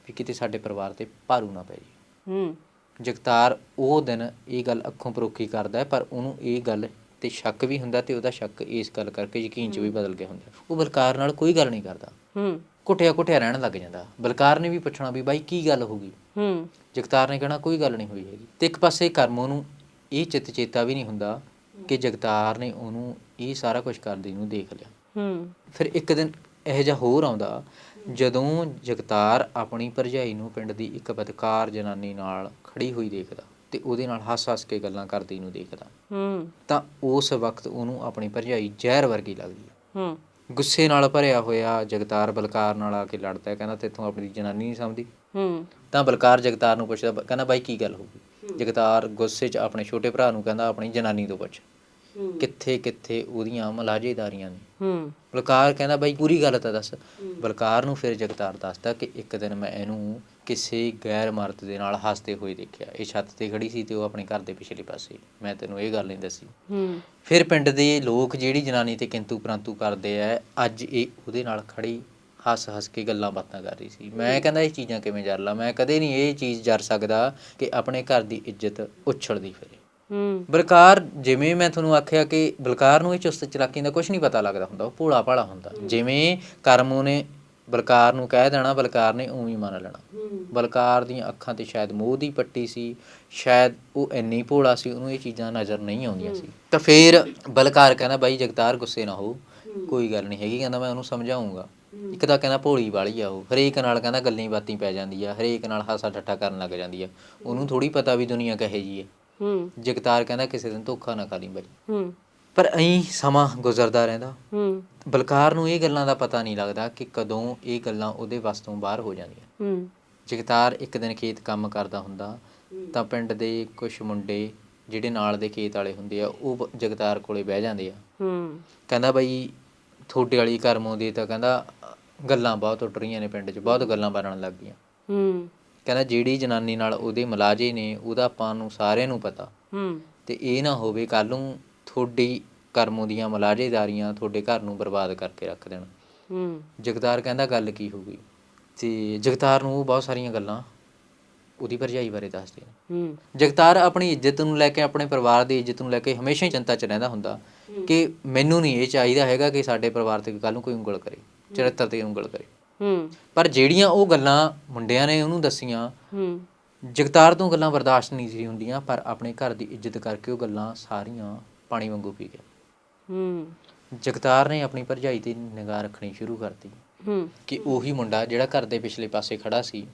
ਵੀ ਕਿਤੇ ਸਾਡੇ ਪਰਿਵਾਰ ਤੇ ਭਾਰੂ ਨਾ ਪੈ ਜੇ ਹੂੰ। ਜਗਤਾਰ ਉਹ ਦਿਨ ਇਹ ਗੱਲ ਅੱਖੋਂ ਪਰੋਖੀ ਕਰਦਾ ਪਰ ਉਹਨੂੰ ਇਹ ਗੱਲ ਤੇ ਸ਼ੱਕ ਵੀ ਹੁੰਦਾ ਤੇ ਉਹਦਾ ਸ਼ੱਕ ਇਸ ਗੱਲ ਕਰਕੇ ਯਕੀਨ 'ਚ ਵੀ ਬਦਲ ਗਿਆ ਹੁੰਦਾ। ਉਹ ਬਲਕਾਰ ਨਾਲ ਕੋਈ ਗੱਲ ਨਹੀਂ ਕਰਦਾ। ਹੂੰ। ਘੁੱਟਿਆ ਘੁੱਟਿਆ ਰਹਿਣ ਲੱਗ ਜਾਂਦਾ। ਬਲਕਾਰ ਨੇ ਵੀ ਪੁੱਛਣਾ ਵੀ ਬਾਈ ਕੀ ਗੱਲ ਹੋ ਗਈ? ਹੂੰ। ਜਗਤਾਰ ਨੇ ਕਹਿਣਾ ਕੋਈ ਗੱਲ ਨਹੀਂ ਹੋਈ ਹੈਗੀ। ਤੇ ਇੱਕ ਪਾਸੇ ਕਰਮੋਂ ਨੂੰ ਇਹ ਚਿੱਤ ਚੇਤਾ ਵੀ ਨਹੀਂ ਹੁੰਦਾ ਕਿ ਜਗਤਾਰ ਨੇ ਉਹਨੂੰ ਇਹ ਸਾਰਾ ਕੁਝ ਕਰਦੀ ਨੂੰ ਦੇਖ ਲਿਆ। ਹੂੰ। ਫਿਰ ਇੱਕ ਦਿਨ ਇਹੋ ਜਿਹਾ ਹੋਰ ਆਉਂਦਾ ਜਦੋਂ ਜਗਤਾਰ ਆਪਣੀ ਭਰਜਾਈ ਨੂੰ ਪਿੰਡ ਦੀ ਇੱਕ ਬਦਕਾਰ ਜਨਾਨੀ ਨਾਲ ਖੜੀ ਹੋਈ ਦੇਖਦਾ ਤੇ ਉਹਦੇ ਨਾਲ ਹੱਸ-ਹੱਸ ਕੇ ਗੱਲਾਂ ਕਰਦੀ ਨੂੰ ਦੇਖਦਾ ਹੂੰ। ਤਾਂ ਉਸ ਵਕਤ ਉਹਨੂੰ ਆਪਣੀ ਭਰਜਾਈ ਜ਼ਹਿਰ ਵਰਗੀ ਲੱਗਦੀ ਹੈ। ਹੂੰ। ਗੁੱਸੇ ਨਾਲ ਭਰਿਆ ਹੋਇਆ ਜਗਤਾਰ ਬਲਕਾਰ ਨਾਲ ਆ ਕੇ ਲੜਦਾ ਹੈ, ਕਹਿੰਦਾ ਤੇਥੋਂ ਆਪਣੀ ਜਨਾਨੀ ਨਹੀਂ ਸਮਝਦੀ। ਹੂੰ। ਤਾਂ ਬਲਕਾਰ ਜਗਤਾਰ ਨੂੰ ਪੁੱਛਦਾ ਬ- ਕਹਿੰਦਾ ਬਾਈ ਕੀ ਗੱਲ ਹੋ ਗਈ? ਜਗਤਾਰ ਗੁੱਸੇ 'ਚ ਆਪਣੇ ਛੋਟੇ ਭਰਾ ਨੂੰ ਕਹਿੰਦਾ ਆਪਣੀ ਜਨਾਨੀ ਤੋਂ ਪੁੱਛ। ਕਿੱਥੇ ਕਿੱਥੇ ਉਹਦੀਆਂ ਮਲਾਜੇਦਾਰੀਆਂ ਨੇ। ਹੂੰ। ਬਲਕਾਰ ਕਹਿੰਦਾ ਬਾਈ ਪੂਰੀ ਗੱਲ ਤਾਂ ਦੱਸ। ਬਲਕਾਰ ਨੂੰ ਫਿਰ ਜਗਤਾਰ ਦੱਸਦਾ ਕਿ ਇੱਕ ਦਿਨ ਮੈਂ ਇਹਨੂੰ ਕਿਸੇ ਗੈਰ ਮਰਦ ਦੇ ਨਾਲ ਹੱਸਦੇ ਹੋਏ ਦੇਖਿਆ। ਇਹ ਛੱਤ ਤੇ ਖੜੀ ਸੀ ਤੇ ਉਹ ਆਪਣੇ ਘਰ ਦੇ ਪਿਛਲੇ ਪਾਸੇ। ਮੈਂ ਤੈਨੂੰ ਇਹ ਗੱਲ ਨਹੀਂ ਦੱਸੀ। ਹੂੰ। ਫਿਰ ਪਿੰਡ ਦੇ ਲੋਕ ਜਿਹੜੀ ਜਨਾਨੀ ਤੇ ਕਿੰਤੂ ਪ੍ਰੰਤੂ ਕਰਦੇ ਆ ਅੱਜ ਇਹ ਉਹਦੇ ਨਾਲ ਖੜੀ ਹੱਸ ਹੱਸ ਕੇ ਗੱਲਾਂ ਬਾਤਾਂ ਕਰ ਰਹੀ ਸੀ। ਮੈਂ ਕਹਿੰਦਾ ਇਹ ਚੀਜ਼ਾਂ ਕਿਵੇਂ ਜਰ ਲਾ? ਮੈਂ ਕਦੇ ਨਹੀਂ ਇਹ ਚੀਜ਼ ਜਰ ਸਕਦਾ ਕਿ ਆਪਣੇ ਘਰ ਦੀ ਇੱਜ਼ਤ ਉਛਲਦੀ ਫਿਰੇ। ਹੂੰ। ਬਲਕਾਰ ਜਿਵੇਂ ਮੈਂ ਤੁਹਾਨੂੰ ਆਖਿਆ ਕਿ ਬਲਕਾਰ ਨੂੰ ਇਹ ਚੁਸਤ ਚਲਾਕੀ ਦਾ ਕੁਝ ਨਹੀਂ ਪਤਾ ਲੱਗਦਾ ਹੁੰਦਾ ਉਹ ਭੋਲਾ ਭਾਲਾ ਹੁੰਦਾ। ਜਿਵੇਂ ਕਰਮੂ ਨੇ ਬਲਕਾਰ ਨੂੰ ਕਹਿ ਦੇਣਾ ਬਲਕਾਰ ਨੇ ਉਵੇਂ ਹੀ ਮੰਨ ਲੈਣਾ। ਬਲਕਾਰ ਦੀਆਂ ਅੱਖਾਂ ਤੇ ਸ਼ਾਇਦ ਮੋਹ ਦੀ ਪੱਟੀ ਸੀ ਸ਼ਾਇਦ ਉਹ ਇੰਨੀ ਭੋਲਾ ਸੀ ਉਹਨੂੰ ਇਹ ਚੀਜ਼ਾਂ ਨਜ਼ਰ ਨਹੀਂ ਆਉਂਦੀਆਂ ਸੀ। ਤਾਂ ਫਿਰ ਬਲਕਾਰ ਕਹਿੰਦਾ ਬਾਈ ਜਗਤਾਰ ਗੁੱਸੇ ਨਾ ਹੋ। ਕੋਈ ਗੱਲ ਨਹੀਂ ਹੈਗੀ ਕਹਿੰਦਾ ਮੈਂ ਉਹਨੂੰ ਸਮਝਾਉਂਗਾ। ਇੱਕ ਤਾਂ ਕਹਿੰਦਾ ਭੋਲੀ ਵਾਲੀ ਆ ਉਹ। ਹਰੇਕ ਨਾਲ ਕਹਿੰਦਾ ਗੱਲਾਂ ਬਾਤੀ ਪੈ ਜਾਂਦੀ ਆ ਹਰੇਕ ਨਾਲ ਹਾਸਾ ਠੱਠਾ ਕਰਨ ਲੱਗ ਜਾਂਦੀ ਆ। ਉਹਨੂੰ ਥੋੜੀ ਪਤਾ ਵੀ ਦੁਨੀਆ ਕਹੇ ਜੀ ਹੈ ਹੂੰ। ਜਗਤਾਰ ਕਹਿੰਦਾ ਕਿਸੇ ਦਿਨ ਧੋਖਾ ਨਾ ਖਾ ਲਈ ਬਾਈ। ਹੂੰ। ਪਰ ਐਂ ਸਮਾਂ ਗੁਜ਼ਰਦਾ ਰਹਿੰਦਾ। ਹੂੰ। ਬਲਕਾਰ ਨੂੰ ਇਹ ਗੱਲਾਂ ਦਾ ਪਤਾ ਨਹੀਂ ਲੱਗਦਾ ਕਿ ਕਦੋਂ ਇਹ ਗੱਲਾਂ ਉਹਦੇ ਵੱਸ ਤੋਂ ਬਾਹਰ ਹੋ ਜਾਂਦੀਆਂ। ਹੂੰ। ਜਗਤਾਰ ਇੱਕ ਦਿਨ ਖੇਤ ਕੰਮ ਕਰਦਾ ਹੁੰਦਾ ਤਾਂ ਪਿੰਡ ਦੇ ਕੁਝ ਮੁੰਡੇ ਜਿਹੜੇ ਨਾਲ ਦੇ ਖੇਤ ਵਾਲੇ ਹੁੰਦੇ ਆ ਉਹ ਜਗਤਾਰ ਕੋਲੇ ਬਹਿ ਜਾਂਦੇ ਆ। ਹੂੰ। ਕਹਿੰਦਾ ਬਈ ਥੋੜੇ ਵਾਲੀ ਕਰਮੋਂ ਦੀ ਤਾਂ ਕਹਿੰਦਾ ਗੱਲਾਂ ਬਹੁਤ ਉੱਡ ਰਹੀਆਂ ਨੇ ਪਿੰਡ 'ਚ ਬਹੁਤ ਗੱਲਾਂ ਬਣਨ ਲੱਗ ਗਈਆਂ। ਹੂੰ। ਕਹਿੰਦਾ ਜਿਹੜੀ ਜਨਾਨੀ ਨਾਲ ਉਹਦੇ ਮਲਾਜੇ ਨੇ ਉਹਦਾ ਆਪਾਂ ਨੂੰ ਸਾਰਿਆਂ ਨੂੰ ਪਤਾ। ਹੂੰ। ਤੇ ਇਹ ਨਾ ਹੋਵੇ ਕੱਲ ਨੂੰ ਤੁਹਾਡੀ ਕਰਮੋਂ ਦੀਆਂ ਮਲਾਜੇਦਾਰੀਆਂ ਤੁਹਾਡੇ ਘਰ ਨੂੰ ਬਰਬਾਦ ਕਰਕੇ ਰੱਖ ਦੇਣ। ਹੂੰ। ਜਗਤਾਰ ਕਹਿੰਦਾ ਗੱਲ ਕੀ ਹੋ ਗਈ? ਤੇ ਜਗਤਾਰ ਨੂੰ ਉਹ ਬਹੁਤ ਸਾਰੀਆਂ ਗੱਲਾਂ ਉਹਦੀ ਭਰਜਾਈ ਬਾਰੇ ਦੱਸਦੇ ਨੇ ਹੂੰ। ਜਗਤਾਰ ਆਪਣੀ ਇੱਜ਼ਤ ਨੂੰ ਲੈ ਕੇ ਆਪਣੇ ਪਰਿਵਾਰ ਦੀ ਇੱਜ਼ਤ ਨੂੰ ਲੈ ਕੇ ਹਮੇਸ਼ਾ ਹੀ ਚਿੰਤਾ 'ਚ ਰਹਿੰਦਾ ਹੁੰਦਾ ਕਿ ਮੈਨੂੰ ਨਹੀਂ ਇਹ ਚਾਹੀਦਾ ਹੈਗਾ ਕਿ ਸਾਡੇ ਪਰਿਵਾਰ ਤੇ ਕੱਲ ਨੂੰ ਕੋਈ ਉਂਗਲ ਕਰੇ ਚਰਿੱਤਰ ਤੇ ਉਂਗਲ ਕਰੇ। ਹੂੰ। ਪਰ ਜਿਹੜੀਆਂ ਉਹ ਗੱਲਾਂ ਮੁੰਡਿਆਂ ਨੇ ਉਹਨੂੰ ਦੱਸੀਆਂ ਹੂੰ। ਜਗਤਾਰ ਤੋਂ ਗੱਲਾਂ ਬਰਦਾਸ਼ਤ ਨਹੀਂ ਸੀ ਹੁੰਦੀਆਂ ਪਰ ਆਪਣੇ ਘਰ ਦੀ ਇੱਜ਼ਤ ਕਰਕੇ ਉਹ ਗੱਲਾਂ ਸਾਰੀਆਂ ਪਾਣੀ ਵਾਂਗੂ ਪੀ ਗਿਆ ਹੂੰ। ਜਗਤਾਰ ਨੇ ਆਪਣੀ ਭਰਜਾਈ ਤੇ ਨਿਗਾਹ ਰੱਖਣੀ ਸ਼ੁਰੂ ਕਰਤੀ ਹੂੰ। ਕਿ ਉਹੀ ਮੁੰਡਾ ਜਿਹੜਾ ਘਰ ਦੇ ਪਿਛਲੇ ਪਾਸੇ ਖੜਾ ਸੀ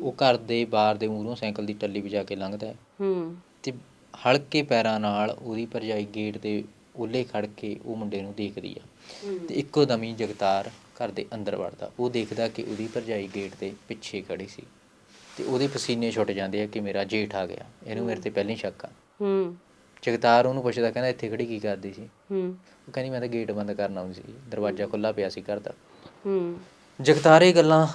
ਉਹ ਘਰ ਦੇ ਬਾਹਰ ਦੇ ਮੂਹਰੋਂ ਸਾਈਕਲ ਦੀ ਟੱਲੀ ਵਜਾ ਕੇ ਲੰਘਦਾ ਹੈ। ਹੂੰ। ਤੇ ਹਲਕੇ ਪੈਰਾਂ ਨਾਲ ਉਹਦੀ ਭਰਜਾਈ ਗੇਟ ਦੇ ਉੱਲੇ ਖੜ ਕੇ ਉਹ ਮੁੰਡੇ ਨੂੰ ਦੇਖਦੀ ਆ। ਤੇ ਇੱਕੋ ਦਮੀ ਜਗਤਾਰ ਘਰ ਦੇ ਅੰਦਰ ਵੜਦਾ। ਉਹ ਦੇਖਦਾ ਕਿ ਉਹਦੀ ਭਰਜਾਈ ਗੇਟ ਦੇ ਪਿੱਛੇ ਖੜੀ ਸੀ ਤੇ ਉਹਦੇ ਪਸੀਨੇ ਛੁੱਟ ਜਾਂਦੇ ਆ ਕਿ ਮੇਰਾ ਜੇਠ ਆ ਗਿਆ। ਇਹਨੂੰ ਮੇਰੇ ਤੇ ਪਹਿਲਾਂ ਹੀ ਸ਼ੱਕ ਆ। ਹੂੰ। ਜਗਤਾਰ ਉਹਨੂੰ ਪੁੱਛਦਾ ਕਹਿੰਦਾ ਇੱਥੇ ਖੜੀ ਕੀ ਕਰਦੀ ਸੀ? ਹੂੰ। ਉਹ ਕਹਿੰਦੀ ਮੈਂ ਤਾਂ ਗੇਟ ਬੰਦ ਕਰਨ ਸੀ। ਦਰਵਾਜ਼ਾ ਖੁੱਲਾ ਪਿਆ ਸੀ ਘਰ ਦਾ। ਹੂੰ। ਜਗਤਾਰ ਇਹ ਗੱਲਾਂ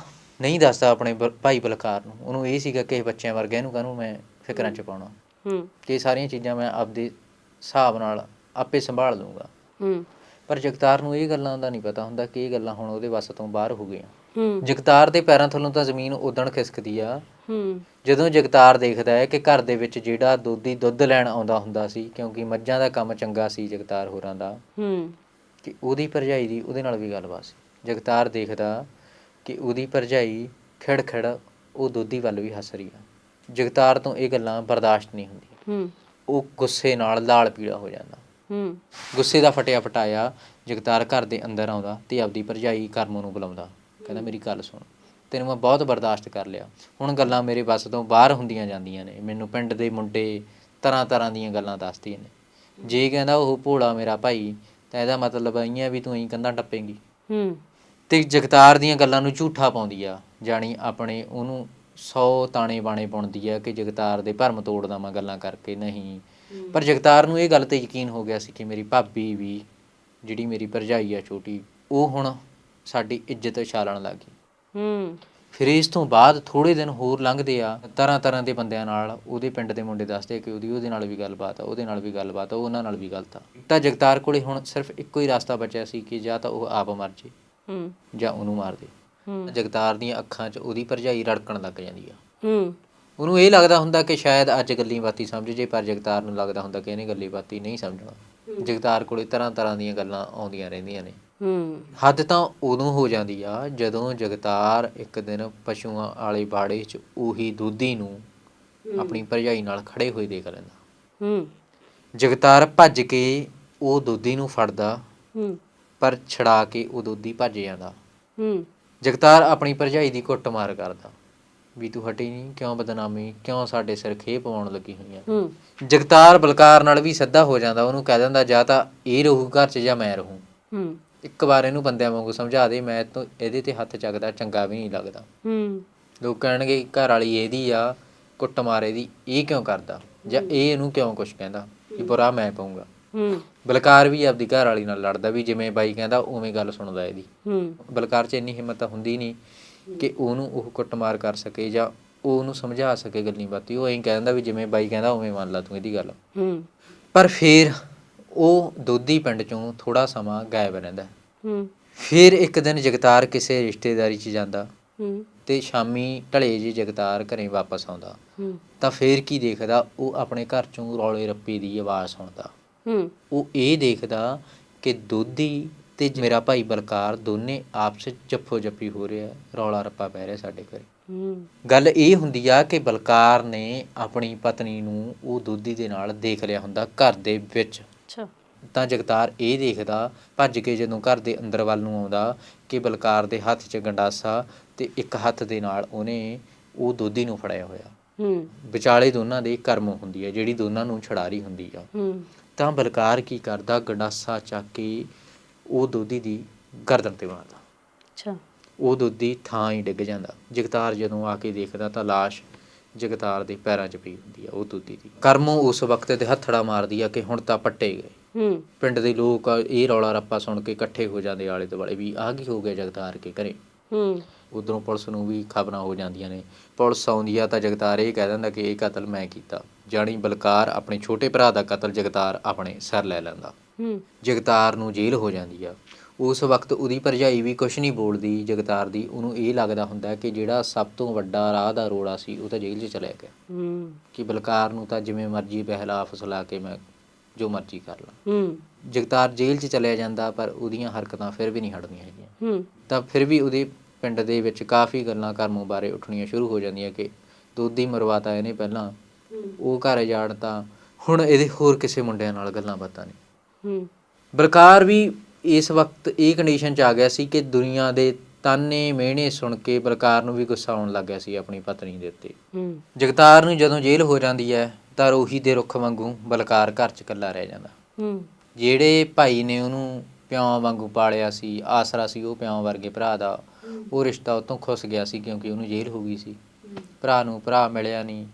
ਨਹੀਂ ਦੱਸਦਾ ਆਪਣੇ ਭਾਈ ਬਲਕਾਰ ਨੂੰ। ਉਹਨੂੰ ਇਹ ਸੀਗਾ ਕਿ ਇਹ ਬੱਚਿਆਂ ਵਰਗੇ ਇਹਨੂੰ ਕਾਹਨੂੰ ਮੈਂ ਫਿਕਰਾਂ ਚ ਪਾਉਣਾ। ਹੂੰ। ਇਹ ਸਾਰੀਆਂ ਚੀਜ਼ਾਂ ਮੈਂ ਆਪਦੇ ਹਿਸਾਬ ਨਾਲ ਆਪੇ ਸੰਭਾਲ ਲੂੰਗਾ ਹੂੰ। ਪਰ ਜਗਤਾਰ ਨੂੰ ਇਹ ਗੱਲਾਂ ਦਾ ਨਹੀਂ ਪਤਾ ਹੁੰਦਾ ਕਿ ਇਹ ਗੱਲਾਂ ਹੁਣ ਉਹਦੇ ਵੱਸ ਤੋਂ ਬਾਹਰ ਹੋ ਗਈਆਂ। ਹੂੰ। ਜਗਤਾਰ ਦੇ ਪੈਰਾਂ ਥੱਲੋਂ ਤਾਂ ਜ਼ਮੀਨ ਉਦਣ ਖਿਸਕਦੀ ਆ। ਹੂੰ। ਜਦੋਂ ਜਗਤਾਰ ਦੇਖਦਾ ਹੈ ਕਿ ਘਰ ਦੇ ਵਿੱਚ ਜਿਹੜਾ ਦੁੱਧੀ ਦੁੱਧ ਲੈਣ ਆਉਂਦਾ ਹੁੰਦਾ ਸੀ ਕਿਉਂਕਿ ਮੱਝਾਂ ਦਾ ਕੰਮ ਚੰਗਾ ਸੀ ਜਗਤਾਰ ਹੋਰਾਂ ਦਾ ਹੂੰ। ਕਿ ਉਹਦੀ ਭਰਜਾਈ ਦੀ ਉਹਦੇ ਨਾਲ ਵੀ ਗੱਲਬਾਤ ਸੀ। ਜਗਤਾਰ ਦੇਖਦਾ ਕਿ ਉਹਦੀ ਭਰਜਾਈ ਖਿੜ ਖਿੜ ਉਹ ਦੋਧੀ ਵੱਲ ਵੀ ਹੱਸ ਰਹੀ ਆ। ਜਗਤਾਰ ਤੋਂ ਇਹ ਗੱਲਾਂ ਬਰਦਾਸ਼ਤ ਨਹੀਂ ਹੁੰਦੀਆਂ। ਹੂੰ। ਉਹ ਗੁੱਸੇ ਨਾਲ ਲਾਲ ਪੀਲਾ ਹੋ ਜਾਂਦਾ। ਹੂੰ। ਗੁੱਸੇ ਦਾ ਫਟਿਆ ਫਟਾਇਆ ਜਗਤਾਰ ਘਰ ਦੇ ਅੰਦਰ ਆਉਂਦਾ ਤੇ ਆਪਦੀ ਭਰਜਾਈ ਕਰਮ ਨੂੰ ਬੁਲਾਉਂਦਾ। ਕਹਿੰਦਾ ਮੇਰੀ ਗੱਲ ਸੁਣ ਤੈਨੂੰ ਮੈਂ ਬਹੁਤ ਬਰਦਾਸ਼ਤ ਕਰ ਲਿਆ। ਹੁਣ ਗੱਲਾਂ ਮੇਰੇ ਵੱਸ ਤੋਂ ਬਾਹਰ ਹੁੰਦੀਆਂ ਜਾਂਦੀਆਂ ਨੇ। ਮੈਨੂੰ ਪਿੰਡ ਦੇ ਮੁੰਡੇ ਤਰ੍ਹਾਂ ਤਰ੍ਹਾਂ ਦੀਆਂ ਗੱਲਾਂ ਦੱਸਦੀਆਂ ਨੇ। ਜੇ ਕਹਿੰਦਾ ਉਹ ਭੋਲਾ ਮੇਰਾ ਭਾਈ ਤਾਂ ਇਹਦਾ ਮਤਲਬ ਇਆਂ ਵੀ ਤੂੰ ਐਂ ਕੰਧਾਂ ਟੱਪੇਂਗੀ। ਹੂੰ। ਤੇ ਜਗਤਾਰ ਦੀਆਂ ਗੱਲਾਂ ਨੂੰ ਝੂਠਾ ਪਾਉਂਦੀ ਆ ਜਾਣੀ ਆਪਣੇ ਉਹਨੂੰ 100 ਤਾਣੇ ਬਾਣੇ ਪਾਉਂਦੀ ਆ ਕਿ ਜਗਤਾਰ ਦੇ ਭਰਮ ਤੋੜਦਾ ਮੈਂ ਗੱਲਾਂ ਕਰਕੇ। ਨਹੀਂ ਪਰ ਜਗਤਾਰ ਨੂੰ ਇਹ ਗੱਲ ਤੇ ਯਕੀਨ ਹੋ ਗਿਆ ਸੀ ਕਿ ਮੇਰੀ ਭਾਬੀ ਵੀ ਜਿਹੜੀ ਮੇਰੀ ਭਰਜਾਈ ਆ ਛੋਟੀ ਉਹ ਹੁਣ ਸਾਡੀ ਇੱਜ਼ਤ ਛਾਲਣ ਲੱਗੀ ਹੂੰ। ਫਿਰ ਇਸ ਤੋਂ ਬਾਅਦ ਥੋੜੇ ਦਿਨ ਹੋਰ ਲੰਘਦੇ ਆ ਤਰ੍ਹਾਂ ਤਰ੍ਹਾਂ ਦੇ ਬੰਦਿਆਂ ਨਾਲ ਉਹਦੇ ਪਿੰਡ ਦੇ ਮੁੰਡੇ ਦੱਸਦੇ ਕਿ ਉਹਦੀ ਉਹਦੇ ਨਾਲ ਵੀ ਗੱਲਬਾਤ ਆ ਉਹਦੇ ਨਾਲ ਵੀ ਗੱਲਬਾਤ ਆ ਉਹਨਾਂ ਨਾਲ ਵੀ ਗਲਤ ਆ। ਤਾਂ ਜਗਤਾਰ ਕੋਲੇ ਹੁਣ ਸਿਰਫ ਇੱਕੋ ਹੀ ਰਸਤਾ ਬਚਿਆ ਸੀ ਕਿ ਜਾਂ ਤਾਂ ਉਹ ਆਪ ਮਰ ਜੇ ਹੂੰ। ਜਾਂ ਉਹਨੂੰ ਮਾਰ ਦੇ। ਹੂੰ। ਜਗਤਾਰ ਦੀਆਂ ਅੱਖਾਂ 'ਚ ਉਹਦੀ ਭਰਜਾਈ ਰੜਕਣ ਲੱਗ ਜਾਂਦੀ ਆ। ਹੂੰ। ਉਹਨੂੰ ਇਹ ਲੱਗਦਾ ਹੁੰਦਾ ਕਿ ਸ਼ਾਇਦ ਅੱਜ ਗੱਲੀ ਬਾਤੀ ਸਮਝ ਜੇ ਪਰ ਜਗਤਾਰ ਨੂੰ ਲੱਗਦਾ ਹੁੰਦਾ ਕਿ ਇਹਨੇ ਗੱਲੀ ਬਾਤੀ ਨਹੀਂ ਸਮਝਣਾ। ਜਗਤਾਰ ਕੋਲੇ ਤਰ੍ਹਾਂ ਤਰ੍ਹਾਂ ਦੀਆਂ ਗੱਲਾਂ ਆਉਂਦੀਆਂ ਰਹਿੰਦੀਆਂ ਨੇ। ਹੂੰ। ਹੱਦ ਤਾਂ ਉਦੋਂ ਹੋ ਜਾਂਦੀ ਆ ਜਦੋਂ ਜਗਤਾਰ ਇੱਕ ਦਿਨ ਪਸ਼ੂਆਂ ਵਾਲੇ ਬਾੜੇ 'ਚ ਉਹੀ ਦੁੱਧੀ ਨੂੰ ਆਪਣੀ ਭਰਜਾਈ ਨਾਲ ਖੜੇ ਹੋਏ ਦੇਖ ਲੈਂਦਾ। ਹੂੰ। ਜਗਤਾਰ ਭੱਜ ਕੇ ਉਹ ਦੁੱਧੀ ਨੂੰ ਫੜਦਾ ਹੂੰ। ਪਰ ਛੜਾ ਕੇ ਉਹ ਦੁੱਧੀ ਭੱਜ ਜਾਂਦਾ। ਹੂੰ। ਜਗਤਾਰ ਆਪਣੀ ਭਰਜਾਈ ਦੀ ਕੁੱਟਮਾਰ ਕਰਦਾ। ਵੀ ਤੂੰ ਹਟੀ ਨਹੀਂ ਕਿਉਂ ਬਦਨਾਮੀ ਕਿਉਂ ਸਾਡੇ ਸਿਰ ਖੇ ਪਵਾਉਣ ਲੱਗੀ ਹੋਈ ਆ? ਹੂੰ। ਜਗਤਾਰ ਬਲਕਾਰ ਨਾਲ ਵੀ ਸਿੱਧਾ ਹੋ ਜਾਂਦਾ ਉਹਨੂੰ ਕਹਿ ਦਿੰਦਾ ਜਾਂ ਤਾਂ ਇਹ ਰਹੂ ਘਰ 'ਚ ਜਾਂ ਮੈਂ ਰਹੂੰ? ਹੂੰ। ਇੱਕ ਵਾਰ ਇਹਨੂੰ ਬੰਦਿਆਂ ਵਾਂਗੂ ਸਮਝਾ ਦੇ ਮੈਂ ਤਾਂ ਇਹਦੇ ਤੇ ਹੱਥ ਚੱਕਦਾ ਚੰਗਾ ਵੀ ਨਹੀਂ ਲੱਗਦਾ। ਹੂੰ। ਲੋਕ ਕਹਿਣਗੇ ਘਰ ਵਾਲੀ ਇਹਦੀ ਆ ਕੁੱਟਮਾਰ ਇਹਦੀ ਇਹ ਕਿਉਂ ਕਰਦਾ? ਜਾਂ ਇਹ ਇਹਨੂੰ ਕਿਉਂ ਕੁਛ ਕਹਿੰਦਾ? ਕਿ ਬੁਰਾ ਮੈਂ ਪਾਉਂਗਾ ਹੂੰ। ਬਲਕਾਰ ਵੀ ਆਪਦੀ ਘਰ ਵਾਲੀ ਨਾਲ ਲੜਦਾ ਵੀ ਜਿਵੇਂ ਬਾਈ ਕਹਿੰਦਾ ਉਵੇਂ ਗੱਲ ਸੁਣਦਾ ਇਹਦੀ। ਹੂੰ। ਬਲਕਾਰ 'ਚ ਇੰਨੀ ਹਿੰਮਤ ਤਾਂ ਹੁੰਦੀ ਨਹੀਂ। ਕਿ ਉਹਨੂੰ ਉਹ ਕੁੱਟਮਾਰ ਕਰ ਸਕੇ ਜਾਂ ਉਹ ਉਹਨੂੰ ਸਮਝਾ ਸਕੇ ਗੱਲੀ ਬਾਤੀ। ਉਹ ਐਂ ਕਹਿੰਦਾ ਵੀ ਜਿਵੇਂ ਬਾਈ ਕਹਿੰਦਾ ਉਵੇਂ ਮੰਨ ਲਾ ਤੂੰ ਇਹਦੀ ਗੱਲ। ਹੂੰ। ਪਰ ਫਿਰ ਉਹ ਦੋਦੀ ਪਿੰਡ ਚੋਂ ਥੋੜਾ ਸਮਾਂ ਗਾਇਬ ਰਹਿੰਦਾ। ਹੂੰ। ਫਿਰ ਇੱਕ ਦਿਨ ਜਗਤਾਰ ਕਿਸੇ ਰਿਸ਼ਤੇਦਾਰੀ 'ਚ ਜਾਂਦਾ ਹੂੰ। ਤੇ ਸ਼ਾਮੀ ਢਲੇ ਜੀ ਜਗਤਾਰ ਘਰੇ ਵਾਪਸ ਆਉਂਦਾ। ਹੂੰ। ਤਾਂ ਫੇਰ ਕੀ ਦੇਖਦਾ? ਉਹ ਆਪਣੇ ਘਰ ਚੋਂ ਰੌਲੇ ਰੱਪੇ ਦੀ ਆਵਾਜ਼ ਸੁਣਦਾ। ਹੂੰ। ਉਹ ਇਹ ਦੇਖਦਾ ਕਿ ਦੋਦੀ ਤੇ ਮੇਰਾ ਭਾਈ ਬਲਕਾਰ ਦੋਨੇ ਆਪਸ ਵਿੱਚ ਜੱਫੋ ਜੱਫੀ ਹੋ ਰਿਹਾ ਰੌਲਾ ਰੱਪਾ ਪੈ ਰਿਹਾ ਸਾਡੇ ਘਰੇ। ਗੱਲ ਇਹ ਹੁੰਦੀ ਆ ਕਿ ਬਲਕਾਰ ਨੇ ਆਪਣੀ ਪਤਨੀ ਨੂੰ ਉਹ ਦੋਦੀ ਦੇ ਨਾਲ ਦੇਖ ਲਿਆ ਹੁੰਦਾ ਘਰ ਦੇ ਵਿੱਚ। ਅੱਛਾ। ਤਾਂ ਜਗਤਾਰ ਇਹ ਦੇਖਦਾ ਭੱਜ ਕੇ ਜਦੋਂ ਘਰ ਦੇ ਅੰਦਰ ਵੱਲ ਨੂੰ ਆਉਂਦਾ ਕਿ ਬਲਕਾਰ ਦੇ ਹੱਥ 'ਚ ਗੰਡਾਸਾ ਤੇ ਇੱਕ ਹੱਥ ਦੇ ਨਾਲ ਉਹਨੇ ਉਹ ਦੋਦੀ ਨੂੰ ਫੜਿਆ ਹੋਇਆ। ਹੂੰ। ਵਿਚਾਲੇ ਦੋਨਾਂ ਦੇ ਕਰਮ ਹੁੰਦੀ ਹੈ ਜਿਹੜੀ ਦੋਨਾਂ ਨੂੰ ਛੜਾਰੀ ਹੁੰਦੀ ਆ। ਹੂੰ। ਤਾਂ ਬਲਕਾਰ ਕੀ ਕਰਦਾ ਗੰਡਾਸਾ ਚੱਕ ਕੇ ਉਹ ਦੋਦੀ ਦੀ ਗਰਦਨ ਤੇ ਮਾਰਦਾ ਅੱਛਾ। ਉਹ ਦੋਦੀ ਥਾਂ ਹੀ ਡਿੱਗ ਜਾਂਦਾ। ਜਗਤਾਰ ਜਦੋਂ ਆ ਕੇ ਦੇਖਦਾ ਤਾਂ ਲਾਸ਼ ਜਗਤਾਰ ਦੇ ਪੈਰਾਂ 'ਚ ਪਈ ਹੁੰਦੀ ਆ ਉਹ ਦੋਦੀ ਦੀ। ਕਰਮੋਂ ਉਸ ਵਕਤ ਤੇ ਹੱਥੜਾ ਮਾਰਦੀ ਆ ਕਿ ਹੁਣ ਤਾਂ ਪੱਟੇ ਗਏ। ਹੂੰ। ਪਿੰਡ ਦੇ ਲੋਕ ਇਹ ਰੌਲਾ ਰੱਪਾ ਸੁਣ ਕੇ ਇਕੱਠੇ ਹੋ ਜਾਂਦੇ ਆਲੇ ਦੁਆਲੇ ਵੀ ਆਹ ਕੀ ਹੋ ਗਿਆ ਜਗਤਾਰ ਕੇ ਘਰੇ? ਹੂੰ। ਉਧਰੋਂ ਪੁਲਿਸ ਨੂੰ ਵੀ ਖਬਰਾਂ ਹੋ ਜਾਂਦੀਆਂ ਨੇ। ਪੁਲਿਸ ਆਉਂਦੀ ਆ ਤਾਂ ਜਗਤਾਰ ਇਹ ਕਹਿ ਦਿੰਦਾ ਕਿ ਇਹ ਕਤਲ ਮੈਂ ਕੀਤਾ। ਜਾਣੀ ਬਲਕਾਰ ਆਪਣੇ ਛੋਟੇ ਭਰਾ ਦਾ ਕਤਲ ਜਗਤਾਰ ਆਪਣੇ ਸਿਰ ਲੈ ਲੈਂਦਾ। ਹੂੰ। ਜਗਤਾਰ ਨੂੰ ਜੇਲ੍ਹ ਹੋ ਜਾਂਦੀ ਆ। ਉਸ ਵਕਤ ਉਹਦੀ ਭਰਜਾਈ ਵੀ ਕੁਝ ਨਹੀਂ ਬੋਲਦੀ ਜਗਤਾਰ ਦੀ ਉਹਨੂੰ ਇਹ ਲੱਗਦਾ ਹੁੰਦਾ ਕਿ ਜਿਹੜਾ ਸਭ ਤੋਂ ਵੱਡਾ ਰਾਹ ਦਾ ਰੋੜਾ ਸੀ ਉਹ ਤਾਂ ਜੇਲ੍ਹ 'ਚ ਚਲਿਆ ਗਿਆ। ਹੂੰ। ਕਿ ਬਲਕਾਰ ਨੂੰ ਤਾਂ ਜਿਵੇਂ ਮਰਜ਼ੀ ਬਹਿਲਾ ਫਸਲਾ ਕੇ ਮੈਂ ਜੋ ਮਰਜ਼ੀ ਕਰ ਲਾਂ। ਹੂੰ। ਜਗਤਾਰ ਜੇਲ੍ਹ 'ਚ ਚਲਿਆ ਜਾਂਦਾ ਪਰ ਉਹਦੀਆਂ ਹਰਕਤਾਂ ਫਿਰ ਵੀ ਨਹੀਂ ਹਟਦੀਆਂ ਹੈਗੀਆਂ। ਹੂੰ। ਤਾਂ ਫਿਰ ਵੀ ਉਹਦੇ ਪਿੰਡ ਦੇ ਵਿੱਚ ਕਾਫੀ ਗੱਲਾਂ ਕਰਮੋਂ ਬਾਰੇ ਉੱਠਣੀਆਂ ਸ਼ੁਰੂ ਹੋ ਜਾਂਦੀਆਂ ਕਿ ਦੋਦੀ ਮਰਵਾਤਾ ਇਹਨੇ ਪਹਿਲਾਂ। ਉਹ ਘਰ ਜਾਣ ਤਾਂ ਹੁਣ ਇਹਦੇ ਹੋਰ ਕਿਸੇ ਮੁੰਡਿਆਂ ਨਾਲ ਗੱਲਾਂ ਬਾਤਾਂ ਨਹੀਂ। ਹੂੰ। ਬਲਕਾਰ ਵੀ ਇਸ ਵਕਤ ਇਹ ਕੰਡੀਸ਼ਨ 'ਚ ਆ ਗਿਆ ਸੀ ਕਿ ਦੁਨੀਆ ਦੇ ਤਾਨੇ ਮਿਹਣੇ ਸੁਣ ਕੇ ਬਲਕਾਰ ਨੂੰ ਵੀ ਗੁੱਸਾ ਆਉਣ ਲੱਗ ਗਿਆ ਸੀ ਆਪਣੀ ਪਤਨੀ ਦੇ ਉੱਤੇ। ਹੂੰ। ਜਗਤਾਰ ਨੂੰ ਜਦੋਂ ਜੇਲ੍ਹ ਹੋ ਜਾਂਦੀ ਹੈ ਤਾਂ ਰੋਹੀ ਦੇ ਰੁੱਖ ਵਾਂਗੂ ਬਲਕਾਰ ਘਰ 'ਚ ਇਕੱਲਾ ਰਹਿ ਜਾਂਦਾ। ਹੂੰ। ਜਿਹੜੇ ਭਾਈ ਨੇ ਉਹਨੂੰ ਪਿਓ ਵਾਂਗੂ ਪਾਲਿਆ ਸੀ ਆਸਰਾ ਸੀ ਉਹ ਪਿਓ ਵਰਗੇ ਭਰਾ ਦਾ ਉਹ ਰਿਸ਼ਤਾ ਉਤੋਂ ਖੁੱਸ ਗਿਆ ਸੀ ਕਿਉਂਕਿ ਉਹਨੂੰ ਜੇਲ੍ਹ ਹੋ ਗਈ ਸੀ। ਭਰਾ ਨੂੰ ਭਰਾ ਮਿਲਿਆ ਨਹੀਂ।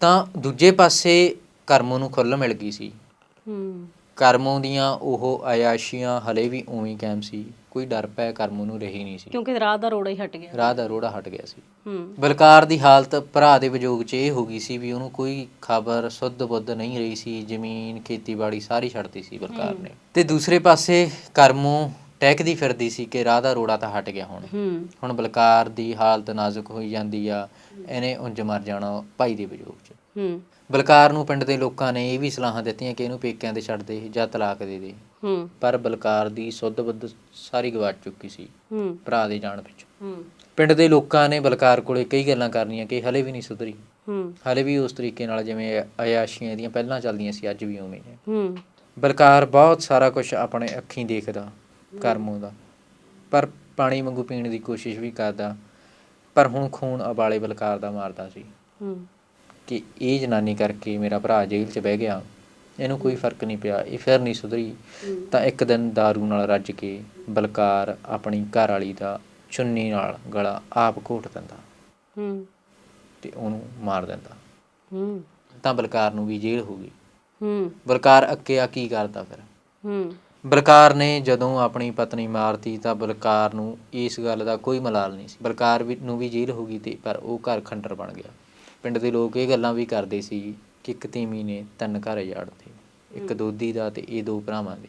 ਤਾਂ ਦੂਜੇ ਪਾਸੇ ਕਰਮੋਂ ਨੂੰ ਖੁੱਲ੍ਹ ਮਿਲ ਗਈ ਸੀ। ਹੂੰ। ਕਰਮੋਂ ਦੀਆਂ ਉਹ ਆਯਾਸ਼ੀਆਂ ਹਲੇ ਵੀ ਉਵੇਂ ਕਾਇਮ ਸੀ। ਕੋਈ ਡਰ ਪੈ ਕਰਮੋਂ ਨੂੰ ਰਹੀ ਨਹੀਂ ਸੀ। ਕਿਉਂਕਿ ਰਾਤ ਦਾ ਰੋੜਾ ਹੀ ਹਟ ਗਿਆ। ਰਾਹ ਦਾ ਰੋੜਾ ਹਟ ਗਿਆ ਸੀ। ਹੂੰ। ਬਲਕਾਰ ਦੀ ਹਾਲਤ ਭਰਾ ਦੇ ਵਿਜੋਗ 'ਚ ਇਹ ਹੋ ਗਈ ਸੀ ਵੀ ਉਹਨੂੰ ਕੋਈ ਖਬਰ ਸੁੱਧ ਬੁੱਧ ਨਹੀਂ ਰਹੀ ਸੀ। ਜ਼ਮੀਨ ਖੇਤੀਬਾੜੀ ਸਾਰੀ ਛੱਡਤੀ ਸੀ ਬਲਕਾਰ ਨੇ। ਤੇ ਦੂਸਰੇ ਪਾਸੇ ਕਰਮੋਂ ਟਹਿਕਦੀ ਫਿਰਦੀ ਸੀ ਕਿ ਰਾਹ ਦਾ ਰੋੜਾ ਤਾਂ ਹਟ ਗਿਆ ਹੁਣ। ਹੂੰ। ਹੁਣ ਬਲਕਾਰ ਦੀ ਹਾਲਤ ਨਾਜ਼ੁਕ ਹੋਈ ਜਾਂਦੀ ਆ। ਇਹਨੇ ਉਂਝ ਮਰ ਜਾਣਾ ਭਾਈ ਦੇ ਵਿਜੋਗ 'ਚ। ਹੂੰ। ਬਲਕਾਰ ਨੂੰ ਪਿੰਡ ਦੇ ਲੋਕਾਂ ਨੇ ਇਹ ਵੀ ਸਲਾਹਾਂ ਦਿੱਤੀਆਂ ਕਿ ਇਹਨੂੰ ਪੇਕਿਆਂ ਤੇ ਛੱਡ ਦੇ ਜਾਂ ਤਲਾਕ ਦੇ ਦੇ। ਹੂੰ। ਪਰ ਬਲਕਾਰ ਦੀ ਸੁੱਧ ਬੁੱਧ ਸਾਰੀ ਗਵਾਚ ਚੁੱਕੀ ਸੀ। ਹੂੰ। ਭਰਾ ਦੇ ਜਾਣ ਹੂੰ। ਪਿੰਡ ਦੇ ਲੋਕਾਂ ਨੇ ਬਲਕਾਰ ਕੋਲੇ ਕਈ ਗੱਲਾਂ ਕਰਨੀਆਂ ਕਿ ਹਲੇ ਵੀ ਨਹੀਂ ਸੁਧਰੀ। ਹੂੰ। ਹਲੇ ਵੀ ਉਸ ਤਰੀਕੇ ਨਾਲ ਜਿਵੇਂ ਅਯਾਸ਼ੀਆਂ ਦੀਆਂ ਪਹਿਲਾਂ ਚੱਲਦੀਆਂ ਸੀ ਅੱਜ ਵੀ ਉਵੇਂ ਹੀ। ਹੈ। ਹੂੰ ਬਲਕਾਰ ਬਹੁਤ ਸਾਰਾ ਕੁਝ ਆਪਣੇ ਅੱਖੀਂ ਦੇਖਦਾ ਕਰਮੋਂ ਦਾ ਪਰ ਪਾਣੀ ਵਾਂਗੂ ਪੀਣ ਦੀ ਕੋਸ਼ਿਸ਼ ਵੀ ਕਰਦਾ। ਪਰ ਹੁਣ ਖੂਨ ਅਬਾਲੇ ਬਲਕਾਰ ਦਾ ਮਾਰਦਾ ਸੀ। ਹੂੰ। ਕਿ ਇਹ ਜਨਾਨੀ ਕਰਕੇ ਮੇਰਾ ਭਰਾ ਜੇਲ੍ਹ 'ਚ ਬਹਿ ਗਿਆ। ਇਹਨੂੰ ਕੋਈ ਫ਼ਰਕ ਨਹੀਂ ਪਿਆ ਇਹ ਫਿਰ ਨਹੀਂ ਸੁਧਰੀ। ਤਾਂ ਇੱਕ ਦਿਨ दारू ਨਾਲ ਰੱਜ ਕੇ ਬਲਕਾਰ ਆਪਣੀ ਘਰ ਵਾਲੀ ਦਾ ਚੁੰਨੀ ਨਾਲ ਗਲਾ ਆਪ ਘੋਟ ਦਿੰਦਾ ਹੂੰ। ਤੇ ਉਹਨੂੰ ਮਾਰ ਦਿੰਦਾ। ਹੂੰ। ਤਾਂ ਬਲਕਾਰ ਨੂੰ ਵੀ ਜੇਲ੍ਹ ਹੋ ਗਈ। ਹੂੰ। ਬਲਕਾਰ ਅੱਕਿਆ ਕੀ ਕਰਦਾ ਫਿਰ? ਹੂੰ। ਬਲਕਾਰ ਨੇ ਜਦੋਂ ਆਪਣੀ ਪਤਨੀ ਮਾਰਤੀ ਤਾਂ ਬਲਕਾਰ ਨੂੰ ਇਸ ਗੱਲ ਦਾ ਕੋਈ ਮਲਾਲ ਨਹੀਂ ਸੀ। ਬਲਕਾਰ ਵੀ ਨੂੰ ਵੀ ਜੇਲ੍ਹ ਹੋ ਗਈ ਤੇ ਪਰ ਉਹ ਘਰ ਖੰਡਰ ਬਣ ਗਿਆ। ਪਿੰਡ ਦੇ ਲੋਕ ਇਹ ਗੱਲਾਂ ਵੀ ਕਰਦੇ ਸੀ ਕਿ ਇੱਕ ਤੀਵੀਂ ਨੇ ਤਿੰਨ ਘਰ ਉਜਾੜਤੇ ਇੱਕ ਦੋਦੀ ਦਾ ਤੇ ਇਹ ਦੋ ਭਰਾਵਾਂ ਦੇ।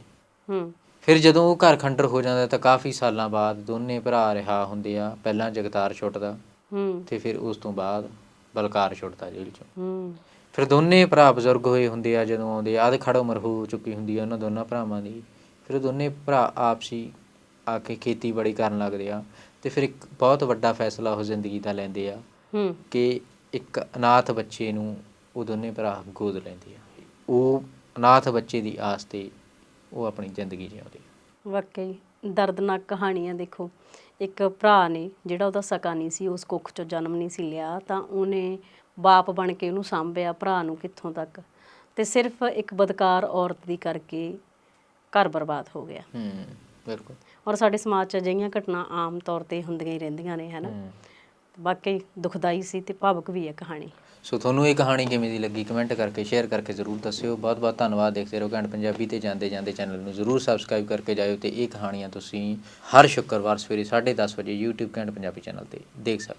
ਹੂੰ। ਫਿਰ ਜਦੋਂ ਉਹ ਘਰ ਖੰਡਰ ਹੋ ਜਾਂਦਾ ਤਾਂ ਕਾਫੀ ਸਾਲਾਂ ਬਾਅਦ ਦੋਨੇ ਭਰਾ ਰਿਹਾ ਹੁੰਦੇ ਆ ਪਹਿਲਾਂ ਜਗਤਾਰ ਛੁੱਟਦਾ ਹੂੰ। ਤੇ ਫਿਰ ਉਸ ਤੋਂ ਬਾਅਦ ਬਲਕਾਰ ਛੁੱਟਦਾ ਜੇਲ੍ਹ ਚੋਂ। ਹੂੰ। ਫਿਰ ਦੋਨੇ ਭਰਾ ਬਜ਼ੁਰਗ ਹੋਏ ਹੁੰਦੇ ਆ ਜਦੋਂ ਆਉਂਦੇ ਆਦ ਖੜ ਉਮਰ ਹੋ ਚੁੱਕੀ ਹੁੰਦੀ ਆ ਉਹਨਾਂ ਦੋਨਾਂ ਭਰਾਵਾਂ ਦੀ। ਫਿਰ ਦੋਨੇ ਭਰਾ ਆਪਸੀ ਆ ਕੇ ਖੇਤੀਬਾੜੀ ਕਰਨ ਲੱਗਦੇ ਆ ਤੇ ਫਿਰ ਇੱਕ ਬਹੁਤ ਵੱਡਾ ਫੈਸਲਾ ਉਹ ਜ਼ਿੰਦਗੀ ਦਾ ਲੈਂਦੇ ਆ ਹੂੰ। ਕਿ ਇੱਕ ਅਨਾਥ ਬੱਚੇ ਨੂੰ ਉਹ ਦੋਨੇ ਭਰਾ ਗੋਦ ਲੈਂਦੇ ਆ। ਉਹ ਅਨਾਥ ਬੱਚੇ ਦੀ ਆਸ ਤੇ ਉਹ ਆਪਣੀ ਜ਼ਿੰਦਗੀ ਜਿਉਂਦੇ ਆ। ਵਾਕਈ ਦਰਦਨਾਕ ਕਹਾਣੀ ਆ ਦੇਖੋ। ਇੱਕ ਭਰਾ ਨੇ ਜਿਹੜਾ ਉਹਦਾ ਸਕਾ ਨਹੀਂ ਸੀ ਉਸ ਕੁੱਖ ਚੋਂ ਜਨਮ ਨਹੀਂ ਸੀ ਲਿਆ ਤਾਂ ਉਹਨੇ ਬਾਪ ਬਣ ਕੇ ਉਹਨੂੰ ਸਾਂਭਿਆ ਭਰਾ ਨੂੰ ਕਿੱਥੋਂ ਤੱਕ? ਤੇ ਸਿਰਫ ਇੱਕ ਬਦਕਾਰ ਔਰਤ ਦੀ ਕਰਕੇ ਘਰ ਬਰਬਾਦ ਹੋ ਗਿਆ। ਹੂੰ ਬਿਲਕੁਲ। ਔਰ ਸਾਡੇ ਸਮਾਜ 'ਚ ਅਜਿਹੀਆਂ ਘਟਨਾ ਆਮ ਤੌਰ ਤੇ ਹੁੰਦੀਆਂ ਹੀ ਰਹਿੰਦੀਆਂ ਨੇ ਹਨਾ। ਵਾਕਈ ਦੁਖਦਾਈ ਸੀ ਤੇ ਭਾਵਕ ਵੀ ਹੈ ਕਹਾਣੀ। ਸੋ ਤੁਹਾਨੂੰ ਇਹ ਕਹਾਣੀ ਕਿਵੇਂ ਦੀ ਲੱਗੀ ਕਮੈਂਟ ਕਰਕੇ ਸ਼ੇਅਰ ਕਰਕੇ ਜ਼ਰੂਰ ਦੱਸਿਓ। ਬਹੁਤ ਬਹੁਤ ਧੰਨਵਾਦ। ਦੇਖਦੇ ਰਹੋ ਘੰਟ ਪੰਜਾਬੀ ਤੇ ਜਾਂਦੇ ਜਾਂਦੇ ਚੈਨਲ ਨੂੰ। ਜ਼ਰੂਰ ਸਬਸਕ੍ਰਾਈਬ ਕਰਕੇ ਜਾਇਓ ਤੇ ਇਹ ਕਹਾਣੀਆਂ ਤੁਸੀਂ ਹਰ ਸ਼ੁੱਕਰਵਾਰ ਸਵੇਰੇ 10:30 ਵਜੇ YouTube ਘੰਟ ਪੰਜਾਬੀ ਚੈਨਲ ਤੇ ਦੇਖ ਸਕਦੇ ਹੋ।